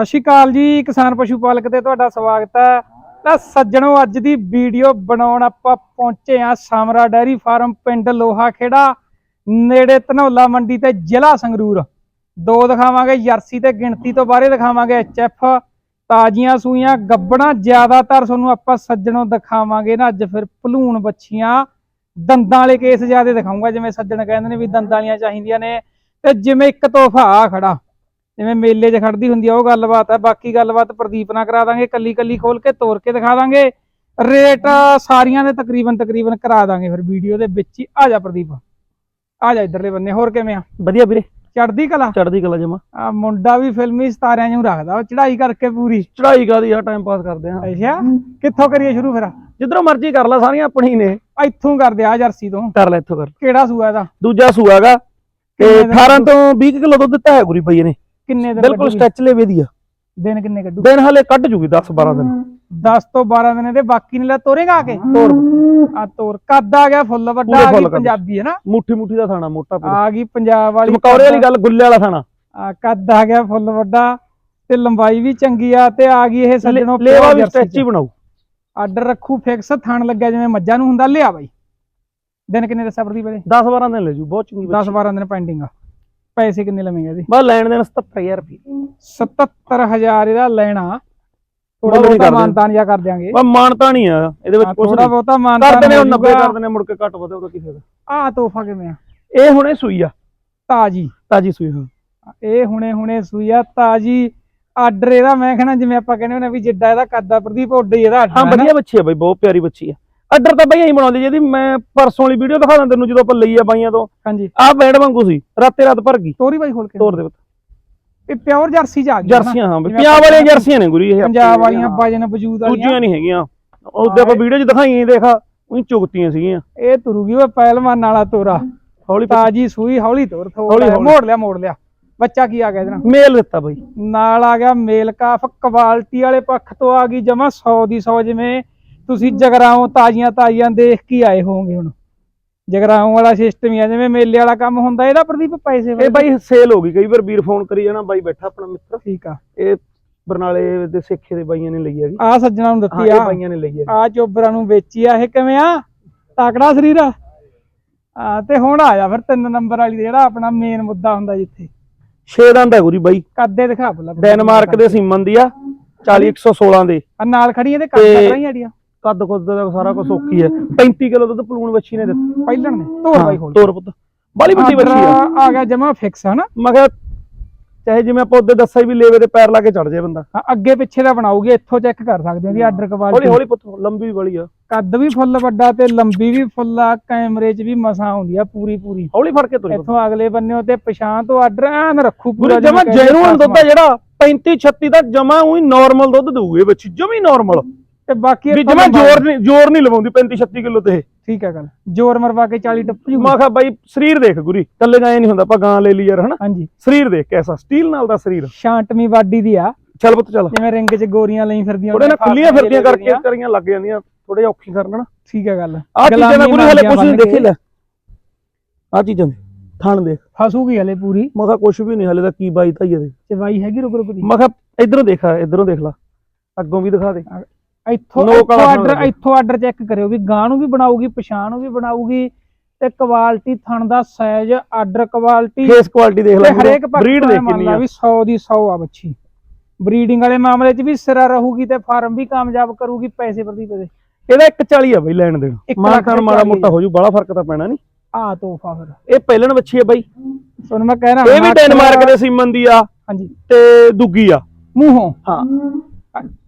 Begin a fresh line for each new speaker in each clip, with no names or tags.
ਸਤਿ ਸ਼੍ਰੀ ਅਕਾਲ ਜੀ, ਕਿਸਾਨ ਪਸ਼ੂ ਪਾਲਕ ਤੇ ਤੁਹਾਡਾ ਸਵਾਗਤ ਹੈ। ਤਾਂ ਸੱਜਣੋ, ਅੱਜ ਦੀ ਵੀਡੀਓ ਬਣਾਉਣ ਆਪਾਂ ਪਹੁੰਚੇ ਆ ਸਾਮਰਾ ਡੈਰੀ ਫਾਰਮ ਪਿੰਡ ਲੋਹਾ ਖੇੜਾ ਨੇੜੇ ਧਨੌਲਾ ਮੰਡੀ ਤੇ ਜ਼ਿਲ੍ਹਾ ਸੰਗਰੂਰ। ਦੋ ਦਿਖਾਵਾਂਗੇ ਜਰਸੀ ਤੇ ਗਿਣਤੀ ਤੋਂ ਬਾਹਰੇ ਦਿਖਾਵਾਂਗੇ ਐਚਐਫ। ਤਾਜ਼ੀਆਂ ਸੂਈਆਂ, ਗੱਬਣਾ ਜ਼ਿਆਦਾਤਰ ਤੁਹਾਨੂੰ ਆਪਾਂ ਸੱਜਣੋਂ ਦਿਖਾਵਾਂਗੇ ਨਾ। ਅੱਜ ਫਿਰ ਭਲੂਣ ਬੱਚੀਆਂ ਦੰਦਾਂ ਵਾਲੇ ਕੇਸ ਜ਼ਿਆਦਾ ਦਿਖਾਉਂਗਾ ਜਿਵੇਂ ਸੱਜਣ ਕਹਿੰਦੇ ਨੇ ਵੀ ਦੰਦਾਂ ਵਾਲੀਆਂ ਚਾਹੀਦੀਆਂ ਨੇ। ਤੇ ਜਿਵੇਂ ਇੱਕ ਤੋਹਫਾ ਆ ਖੜਾ। ਜਿਵੇਂ ਮੇਲੇ 'ਚ ਖੜਦੀ ਹੁੰਦੀ ਆ ਉਹ ਗੱਲਬਾਤ ਹੈ ਬਾਕੀ ਗੱਲਬਾਤ ਪ੍ਰਦੀਪ ਨਾਲ ਕਰਾ ਦਾਂਗੇ ਕੱਲੀ ਕੱਲੀ ਖੋਲ ਕੇ ਤੋੜ ਕੇ ਦਿਖਾ ਦਾਂਗੇ। ਰੇਟ ਸਾਰੀਆਂ ਦੇ ਤਕਰੀਬਨ ਤਕਰੀਬਨ ਕਰਾ ਦਾਂਗੇ ਫਿਰ ਵੀਡੀਓ ਦੇ ਵਿੱਚ ਹੀ। ਆ ਜਾ ਪ੍ਰਦੀਪ। ਆ ਜਾ ਇਧਰਲੇ ਬੰਨੇ। ਹੋਰ ਕਿਵੇਂ ਆ?
ਵਧੀਆ ਵੀਰੇ।
ਚੜਦੀ ਕਲਾ?
ਚੜਦੀ ਕਲਾ ਜਮਾ।
ਆ ਮੁੰਡਾ ਵੀ ਫਿਲਮੀ ਸਤਾਰਿਆਂ ਨੂੰ ਰੱਖਦਾ। ਉਹ ਚੜਾਈ ਕਰਕੇ ਪੂਰੀ।
ਚੜਾਈ ਕਾਦੀ ਆ? ਟਾਈਮ ਪਾਸ ਕਰਦੇ ਆ।
ਅੱਛਾ। ਕਿੱਥੋਂ ਕਰੀਏ ਸ਼ੁਰੂ ਫਿਰ?
ਜਿੱਧਰੋਂ ਮਰਜ਼ੀ ਕਰ ਲੈ ਸਾਰੀਆਂ ਆਪਣੀ ਨੇ।
ਇੱਥੋਂ ਕਰਦੇ ਆ ਜਰਸੀ ਤੋਂ।
ਕਰ ਲੈ ਇੱਥੋਂ ਕਰ।
ਕਿਹੜਾ ਸੂਆ ਇਹਦਾ?
ਦੂਜਾ ਸੂਆਗਾ ਤੇ
ਕਿੰਨੇ ਦਿਨ
18 ਤੋਂ 20 ਕਿਲੋ ਦੁੱਧ ਦਿੱਤਾ ਹੈ ਗੁਰੀ ਪਈ ਨੇ
ਕਿੰਨੇ ਦਿਨ
ਬਿਲਕੁਲ? ਸਟੈਚ ਲੈ ਵਧੀਆ
ਦਿਨ ਕਿੰਨੇ ਕੱਢੂ?
ਦਿਨ ਹਲੇ ਕੱਢ ਜੂਗੀ 10 12 ਦਿਨ।
10 ਤੋਂ 12 ਦਿਨ ਦੇ ਬਾਕੀ ਨੇ ਲੈ ਤੋਰੇਗਾ ਆ ਕੇ?
ਤੋਰ।
ਆ ਤੋਰ। ਕੱਦ ਆ ਗਿਆ ਫੁੱਲ ਵੱਡਾ ਆ ਗਈ। ਪੰਜਾਬੀ ਹੈ ਨਾ?
ਮੁੱਠੀ ਮੁੱਠੀ ਦਾ ਥਾਣਾ ਮੋਟਾ
ਆ ਗਈ ਪੰਜਾਬ ਵਾਲੀ
ਚਮਕੌਰੇ ਵਾਲੀ ਗੱਲ ਗੁੱਲੇ ਵਾਲਾ ਥਾਣਾ।
ਆ ਕੱਦ ਆ ਗਿਆ ਫੁੱਲ ਵੱਡਾ ਤੇ ਲੰਬਾਈ ਵੀ ਚੰਗੀ ਆ ਤੇ ਆ ਗਈ ਇਹ ਸੱਜਣੋਂ
ਲੇਵਾ ਵੀ ਸਟੈਚ ਹੀ ਬਣਾਉ
ਆਰਡਰ ਰੱਖੂ ਫਿਕਸ ਥਣ ਲੱਗਿਆ ਜਿਵੇਂ ਮੱਝਾਂ ਨੂੰ ਹੁੰਦਾ ਲਿਆ ਬਾਈ। ਦਿਨ ਕਿੰਨੇ ਦੱਸਿਆ ਪ੍ਰਦੀਪ ਇਹਦੇ?
10 12 ਦਿਨ ਲੈ ਜੂ ਬਹੁਤ ਚੰਗੀ
10 12 ਦਿਨ ਪੈਂਡਿੰਗ ਆ। ਪੈਸੇ ਕਿੰਨੇ ਲਵੇਂਗੇ ਇਹਦੇ?
ਬਸ ਲੈਣ ਦੇਣ 77000 ਰੁਪਏ।
77000 ਇਹਦਾ ਲੈਣਾ। ਥੋੜਾ ਬਹੁਤਾ। ਮਾਨਤਾਨ ਜਾਂ ਕਰ ਦਿਆਂਗੇ।
ਬਸ ਮਾਨਤਾ ਨਹੀਂ ਆ ਇਹਦੇ ਵਿੱਚ ਕੁਝ
ਥੋੜਾ ਬਹੁਤਾ ਮਾਨਤਾਨ
ਕਰਦੇ ਨੇ ਉਹ 90 ਕਰਦੇ ਨੇ ਮੁੜ ਕੇ ਘੱਟ ਵਧੇ ਉਹਦਾ ਕੀ ਫਾਇਦਾ?
ਆ ਤੋਹਫਾ ਕਿਵੇਂ ਆ?
ਇਹ ਹੁਣੇ ਸੂਈ ਆ।
ਤਾਜੀ।
ਤਾਜੀ ਸੂਈ ਹਾਂ।
ਇਹ ਹੁਣੇ ਹੁਣੇ ਸੂਈ ਆ ਤਾਜੀ। ਆਰਡਰ ਇਹਦਾ ਮੈਂ ਕਹਿੰਦਾ ਜਿਵੇਂ ਆਪਾਂ ਕਹਿੰਦੇ ਹੁੰਦੇ ਵੀ ਜਿੱਡਾ ਇਹਦਾ ਕੱਦ ਪ੍ਰਦੀਪ ਉੱਡਾ ਹੀ ਇਹਦਾ
ਹਾਂ ਵਧੀਆ ਬੱਚੀ ਆ ਬਾਈ ਬਹੁਤ ਪਿਆਰੀ ਬੱਚੀ ਆ। ਅੱਡਰ ਤਾਂ ਬਾਈ ਐਂ ਬਣਾਉਂਦੇ ਜਿਹਦੀ ਮੈਂ ਪਰਸੋਂ ਵਾਲੀ ਵੀਡੀਓ ਦਿਖਾ ਦਾਂ ਤੈਨੂੰ ਜਦੋਂ ਆਪਾਂ ਲਈ ਆ ਬਾਈਆਂ ਤੋਂ।
ਹਾਂਜੀ।
ਆਹ ਬੈਂਡ ਵਾਂਗੂ ਸੀ ਰਾਤੇ ਰਾਤ ਭਰ ਗਈ।
ਤੋਰੀ ਬਾਈ ਖੋਲ ਕੇ।
ਤੋਰ ਦੇ ਪੁੱਤ।
ਇਹ ਪਿਓਰ ਜਰਸੀ ਚ ਆ ਗਈ।
ਜਰਸੀਆਂ ਹਾਂ ਬਈ ਪੰਜਾਬ ਵਾਲੀਆਂ ਜਰਸੀਆਂ ਨੇ ਗੁਰੀ ਇਹ।
ਪੰਜਾਬ ਵਾਲੀਆਂ ਵਜਨ ਵਜੂਦ ਵਾਲੀਆਂ।
ਦੂਜੀਆਂ ਨਹੀਂ ਹੈਗੀਆਂ। ਉਹਦੇ ਆਪਾਂ ਵੀਡੀਓ 'ਚ ਦਿਖਾਈਆਂ ਦੇਖਾ। ਉਹੀ ਚੁਗਤੀਆਂ ਸੀਗੀਆਂ।
ਇਹ ਤੁਰੂਗੀ ਉਹ ਪਹਿਲਵਾਨ ਵਾਲਾ ਤੋਰਾ।
ਹੌਲੀ
ਤਾਜੀ ਸੂਈ ਹੌਲੀ ਤੋਰ ਥੋੜਾ। ਮੋੜ ਲਿਆ ਮੋੜ ਲਿਆ। ਬੱਚਾ ਕੀ ਆ ਗਿਆ ਇਹਦੇ
ਮੇਲ ਦਿੱਤਾ ਬਾਈ।
ਨਾਲ ਆ ਗਿਆ ਮੇਲ ਕਾਫ ਕੁਆਲਿਟੀ ਵਾਲੇ ਪੱਖ ਤੋਂ ਆ ਗਈ ਜਮਾ 100 ਦੀ 100 ਜਿਵੇਂ ਤੁਸੀਂ ਜਗਰਾਓਂ ਤਾਜ਼ੀਆਂ ਤਾਜ਼ੀਆਂ ਦੇਖ ਕੇ ਆਏ ਹੋਵੋਗੇ ਹੁਣ। ਜਗਰਾਓਂ ਵਾਲਾ ਸਿਸਟਮ ਹੀ ਆ ਜਿਵੇਂ ਮੇਲੇ ਵਾਲਾ ਕੰਮ ਹੁੰਦਾ ਇਹਦਾ ਪ੍ਰਦੀਪ ਪੈਸੇ
ਇਹ ਬਾਈ ਸੇਲ ਹੋ ਗਈ ਕਈ ਵਾਰ ਵੀਰ ਫੋਨ ਕਰੀ ਜਾਣਾ ਬਾਈ ਬੈਠਾ ਆਪਣਾ ਮਿੱਤਰ।
ਠੀਕ ਆ।
ਇਹ ਬਰਨਾਲੇ ਦੇ ਸੇਖੇ ਦੇ ਬਾਈਆਂ ਨੇ ਲਈ ਹੈਗੀ।
ਆ ਸੱਜਣਾ ਨੂੰ ਦਿੱਤੀ ਆ।
ਬਾਈਆਂ ਨੇ ਲਈ ਹੈ
ਆ ਚੋਬਰਾਂ ਨੂੰ ਵੇਚੀ ਆ ਇਹ ਕਿਵੇਂ ਆ? ਤਾਕੜਾ ਸਰੀਰ ਆ। ਆ ਤੇ ਹੁਣ ਆ ਜਾ ਫਿਰ ਤਿੰਨ ਨੰਬਰ ਵਾਲੀ ਜਿਹੜਾ ਆਪਣਾ ਮੇਨ ਮੁੱਦਾ ਹੁੰਦਾ ਜਿੱਥੇ।
ਛੇ ਦੰਦ ਹੈ ਗੁਰੀ ਬਾਈ।
ਕੱਦੇ ਦਿਖਾ ਬਲਾ
ਡੈਨਮਾਰਕ ਦੇ ਸੀਮਨ ਦੀ ਆ 40 116 ਦੇ।
ਆ ਨਾਲ ਖੜੀ ਇਹਦੇ ਕੱਦ
ਤੇ-
ਕਰਾਈ ਆੜੀਆਂ
ਕੱਦ ਕੁੱਦ ਦਾ ਸਾਰਾ ਕੁਝ ਔਖੀ ਹੈ। 35 ਕਿਲੋ ਦੁੱਧ ਪਲੂਣ ਬੱਚੀ ਨੇ ਦਿੱਤਾ।
ਪਹਿਲਣ ਨੇ ਤੋਰ ਬਾਈ ਖੋਲ
ਤੋਰ ਪੁੱਤ। ਬੜੀ ਵੱਡੀ ਬੱਚੀ ਆ।
ਆ ਗਿਆ ਜਮਾ ਫਿਕਸ ਹਨਾ?
ਮੈਂ ਕਿਹਾ ਚਾਹੇ ਜਿਵੇਂ ਆਪਾਂ ਉਹਦੇ ਦੱਸਿਆ ਵੀ ਲੇਵੇ ਦੇ ਪੈਰ ਲਾ ਕੇ ਚੜ ਜਾਏ ਬੰਦਾ।
ਹਾਂ, ਅੱਗੇ ਪਿੱਛੇ ਦਾ ਬਣਾਉਗੇ ਇੱਥੋਂ ਚੈੱਕ ਕਰ ਸਕਦੇ ਹੋ ਜੀ ਆਰਡਰ
ਹੌਲੀ
ਕੁਆਲਿਟੀ
ਹੌਲੀ ਪੁੱਤ ਲੰਬੀ ਬੜੀ ਆ।
ਕੱਦ ਵੀ ਫੁੱਲ ਵੱਡਾ ਤੇ ਲੰਬੀ ਵੀ ਫੁੱਲ ਆ ਕੈਮਰੇ 'ਚ ਵੀ ਮਸਾਂ ਆਉਂਦੀ ਆ ਪੂਰੀ ਪੂਰੀ।
ਹੌਲੀ ਫੜ ਕੇ ਤੁਰ
ਇੱਥੋਂ ਅਗਲੇ ਬੰਨਿਓ ਤੇ ਪਛਾਣ ਤੋਂ ਆਰਡਰ ਐਨ ਰੱਖੂ
ਪੂਰਾ ਜਮਾ ਜੈਨੂਅਨ ਦੁੱਧ ਆ। ਜਿਹੜਾ 35 36 ਦਾ ਜਮਾ ਉਹੀ ਨਾਰਮਲ ਦੁੱਧ ਦਊਗੇ ਬੱਚੀ ਜਮੀ ਨਾਰਮਲ
ਤੇ ਬਾਕੀ
ਵੀ ਜਮਾ
ਲੰਬਾਈ-
ਜ਼ੋਰ ਨਹੀਂ ਜ਼ੋਰ ਨਹੀਂ ਲਵਾਉਂਦੀ 35 36 ਕਿਲੋ ਤੇ ਇਹ।
ਠੀਕ ਹੈ ਗੱਲ। ਜ਼ੋਰ ਮਰਵਾ ਕੇ 40 ਟੱਪ ਜੂ।
ਮੈਂ ਕਿਹਾ ਬਾਈ ਸਰੀਰ ਦੇਖ ਗੁਰੀ ਕੱਲੇ ਗਾਏ ਨਹੀਂ ਹੁੰਦਾ ਆਪਾਂ ਗਾਂ ਲੈ ਲਈ ਯਾਰ ਹਨਾ?
ਹਾਂਜੀ।
ਸਰੀਰ ਦੇਖ ਕੈਸਾ ਸਟੀਲ ਨਾਲ ਦਾ ਸਰੀਰ।
ਸ਼ਾਂਟਮੀ ਵਾਡੀ ਦੀ ਆ।
ਚੱਲ ਪੁੱਤ ਚੱਲ।
ਜਿਵੇਂ ਰਿੰਗ 'ਚ ਗੋਰੀਆਂ ਲਈ ਫਿਰਦੀਆਂ
ਥੋੜੇ ਨਾ
ਹੁੰਦੀਆਂ,
ਖੁੱਲੀਆਂ ਫਿਰਦੀਆਂ ਕਰਕੇ। ਕਰੀਆਂ ਲੱਗ ਜਾਂਦੀਆਂ ਥੋੜੇ ਔਖੀ ਕਰਨਾ
ਠੀਕ ਹੈ ਗੱਲ।
ਆ ਚੀਜ਼ਾਂ ਦਾ ਗੁਰੀ ਹਲੇ ਕੁਝ ਨਹੀਂ ਦੇਖੇ ਲੈ। ਆ ਚੀਜ਼ਾਂ ਦੇ ਥਣ ਦੇਖ
ਫਸੂਗੀ ਹਲੇ ਪੂਰੀ।
ਮੈਂ ਕਿਹਾ ਕੁਝ ਵੀ ਨਹੀਂ ਹਲੇ ਤਾਂ ਕੀ ਬਾਈ ਤਾਈ ਇਹਦੇ।
ਚਵਾਈ ਹੈਗੀ ਰੁਕ ਰੁਕ ਦੀ।
ਮੈਂ ਕਿਹਾ ਇਧਰੋਂ ਦੇਖਾ ਇਧਰੋਂ ਦੇਖ ਲਾ। ਅੱਗੋਂ ਵੀ ਦਿਖਾ ਦੇ।
ਇੱਥੋਂ ਇੱਥੋਂ ਆਰਡਰ ਇੱਥੋਂ ਆਰਡਰ ਚੈੱਕ ਕਰਿਓ ਵੀ ਗਾਂ ਨੂੰ ਵੀ ਬਣਾਉਗੀ ਪਛਾਣ ਨੂੰ ਵੀ ਬਣਾਉਗੀ ਤੇ ਕੁਆਲਿਟੀ ਥਣ ਦਾ size order quality
face quality ਦੇਖ ਲੈ
ਤੇ ਹਰੇਕ ਪੱਖ
ਬਰੀਡ ਦੇਖ
ਮੰਨ
ਕਿੰਨੀ ਆ।
ਵੀ 100 ਦੀ 100 ਆ ਬੱਚੀ। ਬਰੀਡਿੰਗ ਵਾਲੇ ਮਾਮਲੇ 'ਚ ਵੀ ਸਿਰਾ ਰਹੂਗੀ ਤੇ ਫਾਰਮ ਵੀ ਕਾਮਯਾਬ ਕਰੂਗੀ ਪੈਸੇ ਪ੍ਰਤੀ ਪੈਸੇ।
ਇਹਦਾ 140 ਆ ਬਈ ਲੈਣ ਦੇਣ।
ਇੱਕ ਲੱਖ
ਮਾੜਾ
ਚਾਲੀ।
ਮੋਟਾ ਹੋ ਜੂ ਬੜਾ ਫ਼ਰਕ ਤਾਂ ਪੈਣਾ ਨਹੀਂ
ਆ ਤੋਹਫਾ ਫਿਰ।
ਇਹ ਪਹਿਲਣ ਬੱਚੀ ਆ ਬਾਈ।
ਤੁਹਾਨੂੰ ਮੈਂ ਕਹਿ ਰਿਹਾ
ਇਹ ਵੀ ਡੈਨਮਾਰਕ ਦੇ ਸੀਮਨ ਦੀ ਆ
ਹਾਂਜੀ।
ਤੇ ਦੁੱਗੀ ਆ।
ਮੂੰਹੋਂ।
ਹਾਂ।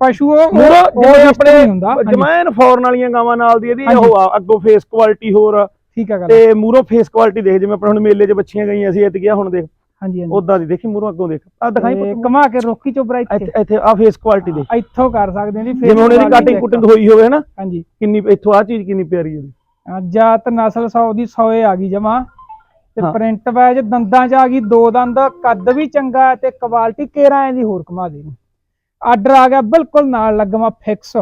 ਪਸ਼ੂ ਉਹ system
ਆਪਣੇ ਜਮੈਨ ਫੌਰਨ ਵਾਲੀਆਂ ਗਾਵਾਂ ਨਾਲ ਦੀ ਇਹਦੀ। ਉਹ ਅੱਗੋਂ ਫੇਸ ਕੁਆਲਿਟੀ ਹੋਰ ਆ,
ਠੀਕ ਹੈ ਗੱਲ
ਤੇ ਮੂਰੋ ਫੇਸ ਕੁਆਲਿਟੀ ਦੇਖ ਜਿਵੇਂ ਆਪਣੇ ਹੁਣ ਮੇਲੇ 'ਚ ਬੱਚੀਆਂ ਗਈਆਂ ਸੀ ਇੱਥੇ ਗਿਆ ਹੁਣ ਦੇਖ।
ਹਾਂਜੀ ਹਾਂਜੀ।
ਉਦਾਂ ਦੀ ਦੇਖੀ ਮੂਰੋ ਅੱਗੋਂ ਦੇਖ। ਆ ਦਿਖਾਈ ਪੁੱਤ
ਕਮਾ ਕੇ ਰੋਕੀ ਚੋਬਰਾ ਇੱਥੇ।
ਇੱਥੇ ਇੱਥੇ ਆ ਫੇਸ ਕੁਆਲਿਟੀ ਦੇ
ਇੱਥੋਂ ਕਰ ਸਕਦੇ ਜੀ
ਜਿਵੇਂ ਹੁਣ ਇਹਦੀ ਕਟਿੰਗ। ਕੁਟਿੰਗ ਹੋਈ ਹੋਵੇ ਹਨਾ?
ਹਾਂਜੀ।
ਕਿੰਨੀ ਇੱਥੋਂ ਆ ਚੀਜ਼ ਕਿੰਨੀ ਪਿਆਰੀ ਹੈ
ਆ, ਜਾਤ ਨਸਲ 100 ਦੀ 100 ਆ ਗਈ ਜਮਾ। ਤੇ। ਪ੍ਰਿੰਟ ਵਾਈਜ਼ ਦੰਦਾਂ 'ਚ ਆ ਗਈ ਦੋ ਦੰਦ ਕੱਦ ਵੀ ਚੰਗਾ ਤੇ ਕੁਆਲਿਟੀ ਕੇਰਾਂ ਦੀ ਹੋਰ ਕਮਾ ਦੇ ਆਰਡਰ ਆ ਗਿਆ ਬਿਲਕੁਲ ਨਾਲ ਲੱਗਵਾ ਫਿਕਸ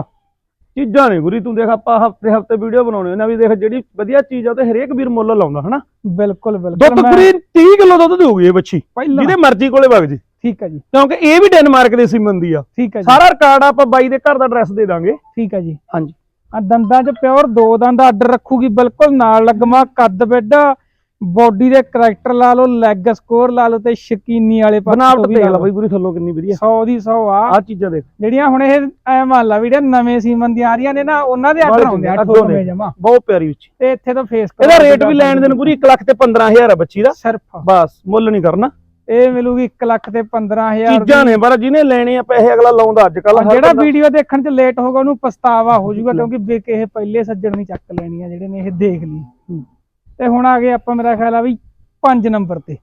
ਚੀਜ਼ਾਂ ਨੇ ਗੁਰੀ ਤੂੰ ਦੇਖ ਆਪਾਂ ਹਫ਼ਤੇ ਹਫ਼ਤੇ ਵੀਡੀਓ ਬਣਾਉਣੇ ਉਹਨਾਂ ਵੀ ਦੇਖ ਜਿਹੜੀ ਵਧੀਆ ਚੀਜ਼ ਆ ਤੇ ਹਰੇਕ ਵੀਰ ਮੁੱਲ ਲਾਉਂਦਾ ਹਨਾ?
ਬਿਲਕੁਲ
ਦੁੱਧ
ਬਿਲਕੁਲ ਮੈਂ
ਗੁਰੀ 30 ਕਿਲੋ ਦੁੱਧ ਦੇਊਗੀ ਇਹ ਬੱਚੀ ਜਿਹਦੇ ਮਰਜ਼ੀ ਕੋਲੇ ਵਗ ਜੀ।
ਠੀਕ ਹੈ ਜੀ।
ਕਿਉਂਕਿ ਇਹ ਵੀ ਡੈਨਮਾਰਕ ਦੇ ਸੀਮਨ ਦੀ ਆ।
ਠੀਕ ਹੈ ਜੀ।
ਸਾਰਾ ਰਿਕਾਰਡ ਆਪਾਂ ਬਾਈ ਦੇ ਘਰ ਦਾ ਐਡਰੈਸ ਦੇ ਦਾਂਗੇ।
ਠੀਕ ਹੈ ਜੀ।
ਹਾਂਜੀ।
ਆ ਦੰਦਾਂ 'ਚ ਪਿਓਰ ਦੋ ਦੰਦ ਆਰਡਰ ਰੱਖੂਗੀ ਬਿਲਕੁਲ ਨਾਲ ਲੱਗਮਾ ਕੱਦ ਬਿੱਡ। ਬੋਡੀ ਦੇ ਕਰੈਕਟਰ ਲਾ ਲਓ ਲੈਗ ਸਕੋਰ ਲਾ ਲਓ ਤੇ ਸ਼ਕੀਨੀ ਵਾਲੇ
ਬਨਾਵਟ ਦੇਖ
ਲਾ
ਬਾਈ ਗੁਰੀ ਥੱਲੋਂ ਕਿੰਨੀ ਵਧੀਆ।
100 ਦੀ 100 ਆ।
ਆ ਚੀਜ਼ਾਂ ਦੇਖ।
ਜਿਹੜੀਆਂ ਹੁਣ ਇਹ ਐ ਮੰਨ ਲਾ ਵੀ ਜਿਹੜੇ ਨਵੇਂ ਸੀਮਨ ਦੀਆਂ ਆ ਰਹੀਆਂ ਨੇ ਨਾ ਉਹਨਾਂ ਦੇ ਆਰਡਰ ਆਉਂਦੇ ਆ ਠੋਕਵੇਂ। ਜਮਾ।
ਬਹੁਤ ਪਿਆਰੀ ਵਿੱਚ।
ਤੇ ਇੱਥੇ ਤਾਂ ਫੇਸ
ਇਹਦਾ ਰੇਟ ਵੀ ਲੈਣ ਦੇਣ ਗੁਰੀ 1 ਲੱਖ ਤੇ 15000 ਆ ਬੱਚੀ ਦਾ।
ਸਿਰਫ।
ਬਸ ਮੁੱਲ ਨਹੀਂ ਕਰਨਾ।
ਇਹ ਮਿਲੂਗੀ 1 ਲੱਖ ਤੇ 15000
ਚੀਜ਼ਾਂ ਨੇ ਪਰ ਜਿਹਨੇ ਲੈਣੇ ਆ ਪੈਸੇ ਅਗਲਾ ਲਾਉਂਦਾ ਅੱਜ ਕੱਲ
ਜਿਹੜਾ ਵੀਡੀਓ ਦੇਖਣ 'ਚ ਲੇਟ ਹੋਗਾ ਉਹਨੂੰ ਪਛਤਾਵਾ ਹੋ ਜਾਊਗਾ ਕਿਉਂਕਿ ਇਹ ਪਹਿਲੇ ਸੱਜਣ ਨਹੀਂ ਚੱਕ ਲੈਣੀ ਆ ਜਿਹੜੇ ਨੇ ਇਹ ਦੇਖ ਲਈ। ਤੇ ਹੁਣ ਆ ਗਏ ਆਪਾਂ ਮੇਰਾ ਖਿਆਲ ਆ ਵੀ 5 ਨੰਬਰ ਤੇ।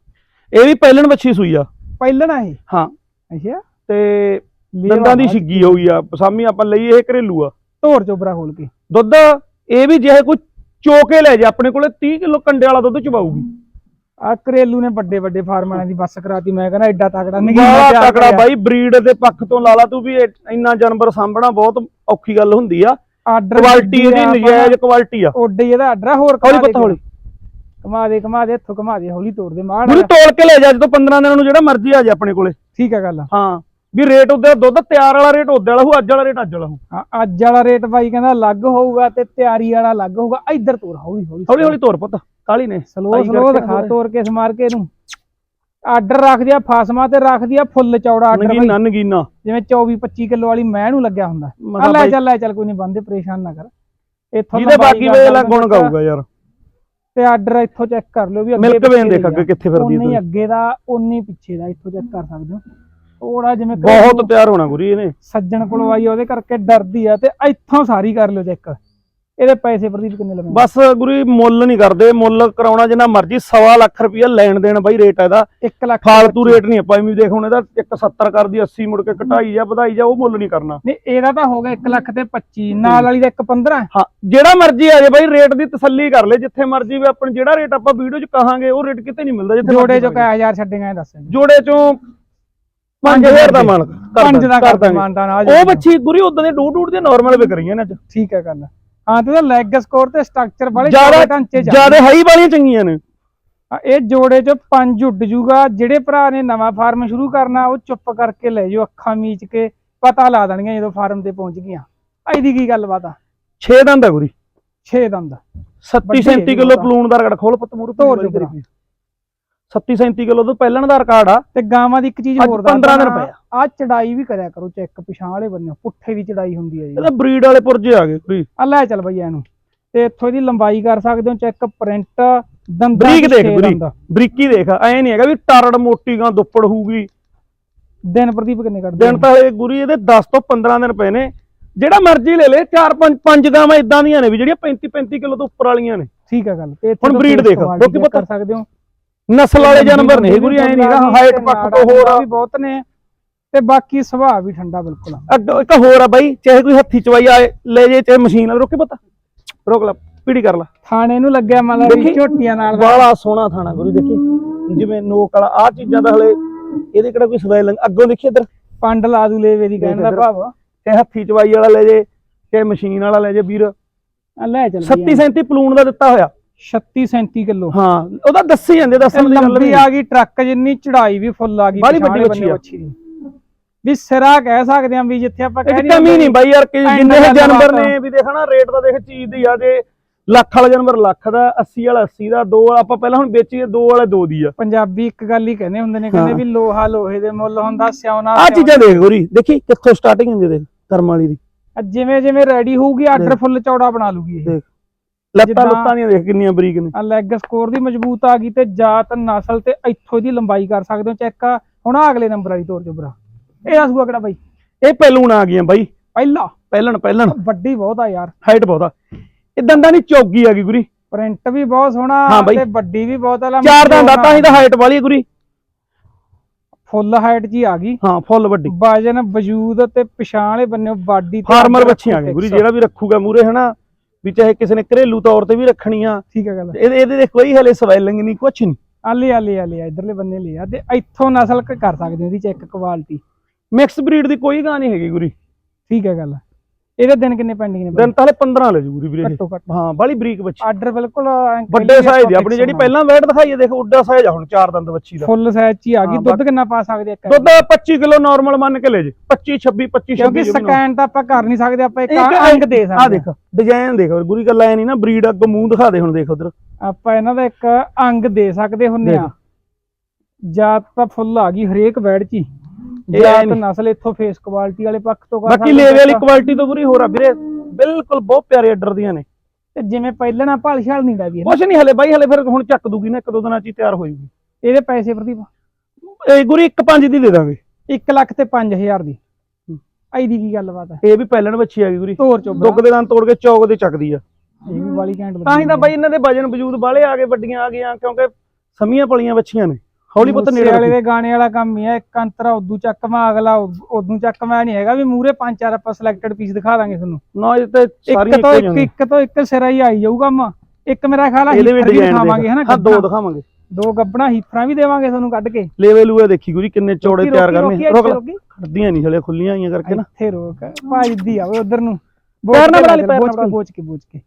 ਇਹ ਵੀ ਪਹਿਲਣ ਬੱਚੀ ਸੂਈ ਆ।
ਪਹਿਲਣਾ ਇਹ?
ਹਾਂ।
ਅੱਛਾ।
ਤੇ ਦੰਦਾਂ ਦੀ ਛਿੱਗੀ ਹੋਈ ਆ। ਸਾਮੀ ਆਪਾਂ ਲਈ ਇਹ ਘਰੇਲੂ ਆ।
ਧੋਰ ਚੋਬਰਾ ਖੋਲ ਕੇ।
ਦੁੱਧ ਇਹ ਵੀ ਜੇ ਕੋਈ ਚੋਕੇ ਲੈ ਜਾ ਆਪਣੇ ਕੋਲੇ 30 ਕਿਲੋ ਕੰਡੇ ਵਾਲਾ ਦੁੱਧ ਚਵਾਊਗੀ
ਆ ਘਰੇਲੂ ਨੇ ਵੱਡੇ ਵੱਡੇ ਫਾਰਮਾਂ ਦੀ ਬੱਸ ਕਰਾਤੀ ਮੈਂ ਕਹਿੰਦਾ ਐਡਾ ਤਕੜਾ ਨਹੀਂ
ਬੜਾ ਤਕੜਾ ਬਾਈ ਬਰੀਡ ਦੇ ਪੱਖ ਤੋਂ ਲਾ ਲਾ ਤੂੰ ਵੀ ਇੰਨਾ ਜਾਨਵਰ ਸਾਂਭਣਾ ਬਹੁਤ ਔਖੀ ਗੱਲ ਹੁੰਦੀ ਆ।
ਆਰਡਰ
ਕੁਆਲਿਟੀ ਇਹਦੀ ਨਜਾਇਜ਼ ਕੁਆਲਿਟੀ ਆ।
ਓਡੇ ਇਹਦਾ ਆਰਡਰ ਆ ਹੋਰ
ਹੌਲੀ ਪੁੱਤ ਹੌਲੀ।
ਕਮਾ ਦੇ ਕਮਾ ਦੇ ਇੱਥੋਂ ਕਮਾ ਦੇ ਹੌਲੀ ਤੋੜ ਦੇ ਮਾੜ
ਗੁਰੂ ਤੋਲ ਕੇ ਲੈ ਜਾ ਜਦੋਂ 15 ਦਿਨਾਂ ਨੂੰ ਜਿਹੜਾ ਮਰਜ਼ੀ ਆ ਜਾ ਆਪਣੇ ਕੋਲੇ।
ਠੀਕ ਹੈ ਗੱਲ
ਹਾਂ ਵੀ ਰੇਟ ਉਹਦੇ ਦੁੱਧ ਤਿਆਰ ਵਾਲਾ ਰੇਟ ਉਹਦੇ ਵਾਲਾ ਹੋ ਅੱਜ ਵਾਲਾ ਰੇਟ ਅੱਜ ਵਾਲਾ ਹੋ
ਹਾਂ, ਅੱਜ ਵਾਲਾ ਰੇਟ ਬਾਈ ਕਹਿੰਦਾ ਅਲੱਗ ਹੋਊਗਾ ਤੇ ਤਿਆਰੀ ਵਾਲਾ ਅਲੱਗ ਹੋਊਗਾ ਇੱਧਰ ਤੋੜ ਹੌਲੀ ਹੌਲੀ।
ਹੌਲੀ ਹੌਲੀ ਤੋਰ ਪੁੱਤ ਕਾਲੀ ਨੇ?
ਸਲੋ ਸਲੋ ਦਿਖਾ। ਤੋੜ ਕੇ ਸਮਾਰ ਕੇ ਇਹਨੂੰ। ਆਰਡਰ ਰੱਖ ਦਿਆ ਫਾਸਮਾ ਤੇ ਰੱਖ ਦਿਆ ਫੁੱਲ ਚੌੜਾ ਆਰਡਰ ਬਾਈ।
ਨਗੀਨਾ। ਨਗੀਨਾ
ਜਿਵੇਂ 24 25 ਕਿਲੋ ਵਾਲੀ ਮੈਂ ਨੂੰ ਲੱਗਿਆ ਹੁੰਦਾ। ਆ ਲੈ ਚੱਲ ਲੈ ਚੱਲ ਕੋਈ ਨਹੀਂ ਬੰਦੇ ਪਰੇਸ਼ਾਨ ਨਾ ਕਰ। ਇੱਥੋਂ
ਜਿਹਦੇ ਬਾਕੀ ਵੇਲੇ ਗੁਣ ਗਾਊਗਾ ਯਾਰ।
ਤੇ ਆਰਡਰ ਇੱਥੋਂ ਚੈੱਕ ਕਰ ਲਿਓ ਵੀ ਅੱਗੇ
ਮਿਲਕ ਵੇਨ ਦੇਖ ਅੱਗੇ। ਕਿੱਥੇ ਫਿਰਦੀ
ਉਨੀ
ਹੈ
ਅੱਗੇ ਦਾ ਉਨੀ ਪਿੱਛੇ ਦਾ ਇੱਥੋਂ ਚੈੱਕ ਕਰ ਸਕਦੇ ਹੋ। ਥੋੜਾ ਜਿਵੇਂ
ਬਹੁਤ ਪਿਆਰ ਹੋਣਾ ਗੁਰੀ ਇਹਨੇ।
ਸੱਜਣ ਕੋਲੋਂ ਆਈ ਆ, ਉਹਦੇ ਕਰਕੇ ਡਰਦੀ ਆ ਤੇ ਇੱਥੋਂ ਸਾਰੀ ਕਰ ਲਿਓ ਚੈੱਕ ਇਹਦੇ ਪੈਸੇ ਪ੍ਰਦੀਪ ਕਿੰਨੇ ਲੱਗਣਗੇ
ਬਸ ਗੁਰੀ ਮੁੱਲ ਨਹੀਂ ਕਰਦੇ। ਮੁੱਲ ਕਰਾਉਣਾ ਜਿੰਨਾ ਮਰਜ਼ੀ ਸਵਾ ਲੱਖ ਰੁਪਇਆ ਲੈਣ ਦੇਣ ਬਾਈ ਰੇਟ ਇਹਦਾ।
1 ਲੱਖ
ਫਾਲਤੂ ਰੇਟ ਨਹੀਂ ਆਪਾਂ ਐਵੇਂ ਦੇਖ ਹੁਣ ਇਹਦਾ 170 ਕਰਦੀ 80 ਮੁੜ ਕੇ ਘਟਾਈ ਜਾ ਵਧਾਈ ਜਾ ਉਹ ਮੁੱਲ ਨਹੀਂ ਕਰਨਾ।
ਨਹੀਂ ਇਹਦਾ ਤਾਂ ਹੋ ਗਿਆ 1 ਲੱਖ ਤੇ 25 ਨਾਲ ਵਾਲੀ ਦਾ 1.15
ਹਾਂ। ਜਿਹੜਾ ਮਰਜ਼ੀ ਆ ਜੇ ਬਾਈ ਰੇਟ ਦੀ ਤਸੱਲੀ ਕਰ ਲੈ ਜਿੱਥੇ ਮਰਜ਼ੀ ਵੀ ਆਪਣ ਜਿਹੜਾ ਰੇਟ ਆਪਾਂ ਵੀਡੀਓ 'ਚ ਕਹਾਂਗੇ ਉਹ ਰੇਟ ਕਿਤੇ ਨਹੀਂ ਮਿਲਦਾ ਜਿੱਥੇ
ਜੋੜੇ ਚੋਂ ਕਿਆ ਹਜ਼ਾਰ ਛੱਡੇਗਾ ਇਹ ਦੱਸ।
ਜੋੜੇ 'ਚੋਂ 5000 ਦਾ ਮਾਨ ਕਰ ਦਾਂਗੇ ਉਹ ਬੱਚੀ ਗੁਰੀ ਉਦਾਂ ਦੇ ਡੂ ਡੂ ਦੇ ਨਾਰਮਲ ਵਿਕ ਰਹੀਆਂ ਨੇ ਅੱਜ।
ਠੀਕ ਹੈ ਗੱਲ ਹਾਂ ਤੇ ਲੈਗ ਸਕੋਰ ਤੇ ਸਟਰਕਚਰ ਵਾਲੇ
ਜ਼ਿਆਦਾ-
ਢਾਂਚੇ।
ਜ਼ਿਆਦਾ ਹਾਈ ਵਾਲੀਆਂ ਚੰਗੀਆਂ ਨੇ।
ਇਹ ਜੋੜੇ ਚ ਪੰਜ ਉੱਡ ਜੂਗਾ। ਜਿਹੜੇ ਭਰਾ ਨੇ ਨਵਾਂ ਫਾਰਮ ਸ਼ੁਰੂ ਕਰਨਾ ਉਹ ਚੁੱਪ ਕਰਕੇ ਲੈ ਜਾਓ ਅੱਖਾਂ ਮੀਚ ਕੇ ਪਤਾ ਲਾ ਦੇਣਗੀਆਂ ਜਦੋਂ ਫਾਰਮ ਤੇ ਪਹੁੰਚ ਗਈਆਂ। ਇਹਦੀ ਕੀ ਗੱਲਬਾਤ ਆ?
6 ਦੰਦ ਆ ਗੁਰੀ
6 ਦੰਦ।
37
ਵੱਡੀ
37
ਹੈਗੀ
ਕਿਲੋ। ਪਲੂਣ ਦਾ ਰਗੜ ਖੋਲ ਪੁੱਤ ਮੂਰੇ
ਤੋਰ ਜੋ ਭਰਾ।
37 37 ਕਿਲੋ ਤੋਂ ਪਹਿਲਾਂ ਦਾ ਰਿਕਾਰਡ ਆ।
ਤੇ ਗਾਵਾਂ ਦੀ ਇੱਕ ਚੀਜ਼ ਹੋਰ
15 ਦਿਨ ਪਏ
ਆ ਚੜਾਈ ਵੀ ਕਰਿਆ ਕਰੋ ਚੈੱਕ ਪਿਛਾਂ ਵਾਲੇ ਬੰਨੇ ਪੁੱਠੇ ਦੀ ਚੜਾਈ ਹੁੰਦੀ ਹੈ ਜੀ।
ਇਹਦਾ ਬਰੀਡ ਵਾਲੇ ਪੁਰਜੇ ਆ ਗਏ ਗੁਰੀ
ਆ ਲੈ ਚੱਲ ਬਈਆ ਇਹਨੂੰ। ਤੇ ਇੱਥੋਂ ਦੀ ਲੰਬਾਈ ਕਰ ਸਕਦੇ ਹੋ ਚੈੱਕ ਪ੍ਰਿੰਟ ਦੰਦਾਂ
ਬਰੀਕ ਦੇਖ ਬਰੀਕ। ਦੇਖ ਐ ਨਹੀਂ ਹੈਗਾ ਵੀ ਟਰੜ ਮੋਟੀ ਗਾਂ ਦੁੱਪੜ ਹੋਊਗੀ।
ਦਿਨ ਪ੍ਰਦੀਪ ਕਿੰਨੇ ਕੱਢਦੇ
ਦਿਨ ਤਾਂ ਇਹ ਗੁਰੀ ਇਹਦੇ 10 ਤੋਂ 15 ਦਿਨ ਪਏ ਨੇ। ਜਿਹੜਾ ਮਰਜ਼ੀ ਲੈ ਲੈ ਚਾਰ ਪੰਜ ਪੰਜ ਗਾਵਾਂ ਇਦਾਂ ਦੀਆਂ ਨੇ ਵੀ ਜਿਹੜੀਆਂ 35 35 ਕਿਲੋ ਤੋਂ ਉੱਪਰ ਵਾਲੀਆਂ ਨੇ।
ਠੀਕ ਹੈ ਗੱਲ ਤੇ
ਹੁਣ
face
ਦੇਖ, ਲੋਕੀ ਪਤਾ-
ਕਰ ਸਕਦੇ ਹੋ।
ਨਸਲ ਵਾਲੇ ਜਾਨਵਰ ਨੇ ਗੁਰੀ ਐ ਨਹੀਂ ਹੈਗਾ ਹਾਈਟ ਪੱਖ ਤੋਂ ਹੋਰ
ਵੀ ਬਹੁਤ ਨੇ। ਤੇ ਬਾਕੀ ਸੁਭਾਅ ਵੀ ਠੰਡਾ ਬਿਲਕੁਲ ਆ।
ਅੱਗੇ ਇੱਕ ਹੋਰ ਆ ਬਾਈ ਚਾਹੇ ਕੋਈ ਹੱਥੀ ਚਵਾਈ ਆਏ ਲੈ ਜੇ ਚਾਹੇ ਮਸ਼ੀਨ ਨਾਲ ਰੋਕੇ ਪਤਾ। ਰੋਕ ਲੈ ਪੀੜੀ ਕਰ ਲੈ।
ਥਾਣੇ ਨੂੰ ਲੱਗਿਆ ਮੰਨ ਲਾ ਵੀ
ਦੇਖੀ?
ਝੋਟੀਆਂ ਨਾਲ
ਬਾਲਾ ਸੋਹਣਾ ਥਾਣਾ ਗੁਰੂ ਦੇਖੀ। ਜਿਵੇਂ ਨੋਕ ਵਾਲਾ ਆ ਚੀਜ਼ਾਂ ਦਾ ਹਲੇ ਇਹਦੇ ਕਿਹੜਾ ਕੋਈ ਸਵੈਲ ਅੱਗੋਂ ਦੇਖੀ ਇੱਧਰ।
ਪੰਡ ਲਾ ਦੂ ਲੇਵੇ ਦੀ ਕਹਿਣ ਦਾ। ਭਾਵ।
ਚਾਹੇ ਹੱਥੀ ਚਵਾਈ ਵਾਲਾ ਲੈ ਜੇ ਚਾਹੇ ਮਸ਼ੀਨ ਵਾਲਾ ਲੈ ਜੇ ਵੀਰ।
ਆ ਲੈ ਚੱਲ
37 37 ਪਲੂਣ ਦਾ ਦਿੱਤਾ ਹੋਇਆ।
36 37 ਕਿਲੋ।
ਹਾਂ ਉਹਦਾ ਦੱਸੀ ਜਾਂਦੇ ਦੱਸਣ ਦੀ ਗੱਲ
ਲੰਬੀ
ਨਹੀਂ
ਆ ਗਈ ਟਰੱਕ ਜਿੰਨੀ ਚੜਾਈ ਵੀ ਫੁੱਲ ਆ ਗਈ
ਬਾਹਲੀ
ਪਿਛਾਂਹ
ਵੱਡੀ
ਵਾਲੇ ਬੰਨੇ
ਵੱਛੀ ਆ।
ਵੱਛੀ ਦੀ। ਵੀ ਸਿਰਾ ਕਹਿ ਸਕਦੇ ਆਂ ਵੀ ਜਿੱਥੇ ਆਪਾਂ ਕਹਿ ਨਹੀਂ
ਕਮੀ ਨਹੀਂ ਬਾਈ ਯਾਰ ਕਿ ਜਿੰਨੇ ਜਾਨਵਰ। ਨੇ ਵੀ ਦੇਖਣਾ ਰੇਟ ਦਾ ਦੇਖ ਚੀਜ਼ ਦੀ ਆ ਜੇ ਲੱਖ ਵਾਲਾ ਜਾਨਵਰ ਲੱਖ ਦਾ 80 ਵਾਲਾ 80 ਦਾ ਦੋ ਵਾਲਾ ਆਪਾਂ ਪਹਿਲਾਂ ਹੁਣ ਵੇਚੀਏ ਦੋ ਵਾਲਾ ਦੋ ਦੀ ਆ
ਪੰਜਾਬੀ ਇੱਕ ਗੱਲ ਹੀ ਕਹਿੰਦੇ ਹੁੰਦੇ ਨੇ ਕਹਿੰਦੇ। ਵੀ ਲੋਹਾ ਲੋਹੇ ਦੇ ਮੁੱਲ ਹੁੰਦਾ ਸਿਆਉਣਾ
ਆ ਚੀਜ਼ਾਂ ਦੇਖ ਗੋਰੀ ਦੇਖੀ ਕਿੱਥੋਂ ਸਟਾਰਟਿੰਗ ਹੁੰਦੀ ਦੇਖ ਕਰਮ ਵਾਲੀ ਦੀ।
ਜਿਵੇਂ ਜਿਵੇਂ ਰੈਡੀ ਹੋਊਗੀ ਆਰਡਰ। ਫੁੱਲ ਚੌੜਾ ਬਣਾ ਲੂਗੀ ਇਹ।
ਲੱਤਾਂ ਲੁੱਤਾਂ ਦੀਆਂ ਦੇਖ ਕਿੰਨੀਆਂ ਬਰੀਕ ਨੇ
ਆ ਲੈਗ ਸਕੋਰ ਦੀ ਮਜ਼ਬੂਤ ਆ ਗਈ ਤੇ ਜਾਤ ਨਸਲ ਤੇ ਇੱਥੋਂ ਦੀ ਲੰਬਾਈ ਕਰ ਸਕਦੇ ਹੋ ਚੈੱਕ ਹੁਣ ਅਗਲੇ ਨੰਬਰ ਵਾਲੀ ਤੋਰ ਚੁਬਰਾ ਇਹ ਦੱਸੂਗਾ ਕਿਹੜਾ ਬਾਈ?
ਇਹ ਪਹਿਲੂਣ ਆ ਗਈਆਂ ਬਾਈ।
ਪਹਿਲਾ।
ਪਹਿਲਣ ਪਹਿਲਣ।
ਵੱਡੀ ਬਹੁਤ ਆ ਯਾਰ।
ਹਾਈਟ ਬਹੁਤ ਆ। ਇਹ ਦੰਦਾਂ ਦੀ ਚੌਗੀ ਆ ਗਈ ਗੁਰੀ।
ਪ੍ਰਿੰਟ ਵੀ ਬਹੁਤ ਸੋਹਣਾ। ਤੇ ਵੱਡੀ ਵੀ ਬਹੁਤ ਆ
ਚਾਰ ਦੰਦ ਆ ਤਾਂ ਹੀ ਤਾਂ ਹਾਈਟ ਵਾਲੀ ਆ ਗੁਰੀ।
ਫੁੱਲ ਹਾਈਟ ਜੀ ਆ ਗਈ।
ਹਾਂ ਫੁੱਲ ਵੱਡੀ।
ਵਜਨ ਵਜੂਦ ਤੇ ਪਛਾਣ ਵਾਲੇ ਬੰਨੇ ਬਾਡੀ ਤੇ
ਫਾਰਮਰ ਬੱਚੀਆਂ ਆ ਗਏ ਗੁਰੀ। ਜਿਹੜਾ ਵੀ ਰੱਖੂਗਾ ਮੂਰੇ ਹਨਾ? ਵੀ ਚਾਹੇ ਕਿਸੇ ਨੇ ਘਰੇਲੂ ਤੌਰ ਤੇ ਵੀ ਰੱਖਣੀਆਂ
ਠੀਕ ਹੈ ਗੱਲ।
ਇਹਦੇ ਇਹਦੇ ਦੇਖ ਕੋਈ ਹਲੇ ਸਵੈਲਿੰਗ ਨਹੀਂ ਕੁਛ ਨਹੀਂ।
ਆਲੇ ਆਲੇ ਆਲੇ ਇਧਰਲੇ ਬੰਨੇ ਲਿਆ। ਤੇ ਇੱਥੋਂ ਨਸਲ ਕਰ ਸਕਦੇ ਇਹਦੀ ਚੈੱਕ ਕੁਆਲਿਟੀ
ਮਿਕਸ ਬਰੀਡ ਦੀ ਕੋਈ ਗਾਂ ਨਹੀਂ ਹੈਗੀ ਗੁਰੀ।
ਠੀਕ ਹੈ ਗੱਲ। ਇਹਦੇ ਦਿਨ ਕਿੰਨੇ ਪੈਂਡਿੰਗ ਨੇ
ਦਿਨ ਤਾਂ ਹਲੇ 15 ਲੈ ਜੂ ਗੁਰੀ ਵੀਰੇ।
ਘੱਟੋ ਘੱਟ।
ਹਾਂ ਬਾਲੀ ਬਰੀਕ ਬੱਚੀ
ਆਰਡਰ ਬਿਲਕੁਲ
ਵੱਡੇ ਸਾਈਜ਼ ਦੀ
ਆਪਾਂ
ਆਪਣੀ ਜਿਹੜੀ ਪਹਿਲਾਂ ਵੇਟ ਦਿਖਾਈ ਹੈ ਦੇਖ ਉੱਡਾ ਸਾਈਜ਼ ਆ ਹੁਣ ਚਾਰ ਦੰਦ ਬੱਚੀ ਦਾ।
ਫੁੱਲ ਸਾਈਜ਼ ਚ ਹੀ ਆ ਗਈ। ਦੁੱਧ ਕਿੰਨਾ ਪਾ ਸਕਦੇ ਇੱਕ
ਦੁੱਧ 25 ਕਿਲੋ ਨਾਰਮਲ ਮੰਨ ਕੇ ਲੈ ਜੇ। 25 26 25
ਕਿਉਂਕਿ
26
ਸਕੈਨ ਤਾਂ ਆਪਾਂ ਕਰ ਨਹੀਂ ਸਕਦੇ ਆਪਾਂ ਇੱਕ ਅੰਗ ਦੇ
ਆ
ਸਕਦੇ
ਦੇਖ ਡਿਜ਼ਾਈਨ ਦੇਖ ਗੁਰੀ ਗੱਲ ਐ ਨਹੀਂ ਨਾ ਬਰੀਡ ਅੱਗ ਮੂੰਹ ਦਿਖਾ ਦੇ ਹੁਣ ਦੇਖ ਉਧਰ।
ਆਪਾਂ ਇਹਨਾਂ ਦਾ ਇੱਕ ਅੰਗ ਦੇ ਸਕਦੇ ਹੁੰਨੇ ਆ। ਜਾਤ ਤਾਂ ਫੁੱਲ ਆ ਗਈ ਹਰੇਕ ਵੈੜ ਚ ਹੀ। ਜਾਤ
ਨਹੀਂ।
ਨਸਲ ਇੱਥੋਂ ਫੇਸ ਕੁਆਲਿਟੀ ਵਾਲੇ ਪੱਖ ਤੋਂ ਕਰ
ਬਾਕੀ
ਸਕਦੇ
ਲੇਵੇ ਵਾਲੀ
ਆਪਾਂ।
ਕੁਆਲਿਟੀ ਤੋਂ ਪੂਰੀ ਹੋਰ ਆ ਵੀਰੇ ਬਿਲਕੁਲ ਬਹੁਤ ਪਿਆਰੇ ਆਰਡਰ ਦੀਆਂ ਨੇ।
ਤੇ ਜਿਵੇਂ ਪਹਿਲਾਂ ਨਾ ਭਾਲ ਛਾਲ ਨਹੀਂ ਲੱਗਦੀ
ਕੁਛ ਨਹੀਂ ਹਲੇ ਬਾਈ ਹਲੇ ਫਿਰ ਹੁਣ ਚੱਕ ਦੂਗੀ ਨਾ ਇੱਕ ਦੋ ਦਿਨਾਂ ਚ ਹੀ ਤਿਆਰ ਹੋ ਜੂਗੀ।
ਇਹਦੇ ਪੈਸੇ ਪ੍ਰਦੀਪ?
ਇਹ ਗੁਰੀ ਇੱਕ ਪੰਜ ਦੀ ਦੇ ਦਾਂਗੇ।
1 ਲੱਖ ਤੇ 5000 ਦੀ। ਆਈ ਦੀ ਕੀ ਗੱਲਬਾਤ ਹੈ
ਇਹ ਵੀ ਪਹਿਲਣ ਬੱਚੀ ਆ ਗਈ ਗੁਰੀ।
ਤੋਰ ਚੋਬਰਾ
ਦੁੱਗ ਦੇ ਦੰਦ ਤੋੜ ਕੇ ਚੌਕ ਦੇ ਚੱਕਦੀ ਆ।
ਇਹ ਵੀ ਵਾਲੀ ਘੈਂਟ
ਤਾਂ ਹੀ ਤਾਂ ਬਾਈ ਇਹਨਾਂ ਦੇ ਵਜਨ ਵਜੂਦ ਬਾਲੇ ਆ ਗਏ ਵੱਡੀਆਂ ਆ ਗਈਆਂ ਕਿਉਂਕਿ ਸਮੀਆਂ ਪਲੀਆਂ ਬੱਚੀਆਂ ਨੇ। ਹੌਲੀ ਪੁੱਤ ਨੇੜੇ
ਵਾਲੇ। ਦੇ ਗਾਣੇ ਵਾਲਾ ਕੰਮ ਹੀ ਹੈ ਇੱਕ ਅੰਤਰਾ ਉਦੋਂ ਚੱਕਵਾ ਅਗਲਾ ਉਦੋਂ ਚੱਕਵਾ ਨਹੀਂ ਹੈਗਾ ਵੀ ਮੂਰੇ ਪੰਜ ਚਾਰ ਆਪਾਂ ਸਿਲੈਕਟਡ ਪੀਸ ਦਿਖਾ ਦਾਂਗੇ ਤੁਹਾਨੂੰ।
ਨਾ ਇਹ ਤੇ ਸਾਰੀਆਂ
ਇੱਕ ਤੋਂ
ਇੱਕੋ
ਇੱਕ ਤੋਂ ਇੱਕ ਸਿਰਾ ਹੀ ਆਈ ਜਾਊ ਕੰਮ ਇੱਕ ਮੇਰਾ ਖਿਆਲ ਆ ਹੀਫਰ ਵੀ ਦਿਖਾਵਾਂਗੇ ਹਨਾ
ਹਾਂ ਦੋ। ਦਿਖਾਵਾਂਗੇ।
ਦੋ ਗੱਬਣਾ ਹੀਫਰਾਂ ਵੀ ਦੇਵਾਂਗੇ ਤੁਹਾਨੂੰ ਕੱਢ ਕੇ।
ਲੇਵੇ ਲੂਏ ਦੇਖੀ ਗੁਰੀ ਕਿੰਨੇ ਚੌੜੇ ਤਿਆਰ ਕਰਨੇ।
ਰੋਕੀ।
ਖੜਦੀਆਂ ਨਹੀਂ ਹਲੇ ਖੁੱਲੀਆਂ ਆਈਆਂ ਕਰਕੇ ਨਾ।
ਇੱਥੇ ਰੋਕ। ਭਾਜਦੀ ਆਵੇ ਉਧਰ ਨੂੰ।
ਬਣਾ
ਕੇ ਬੋਝ ਕੇ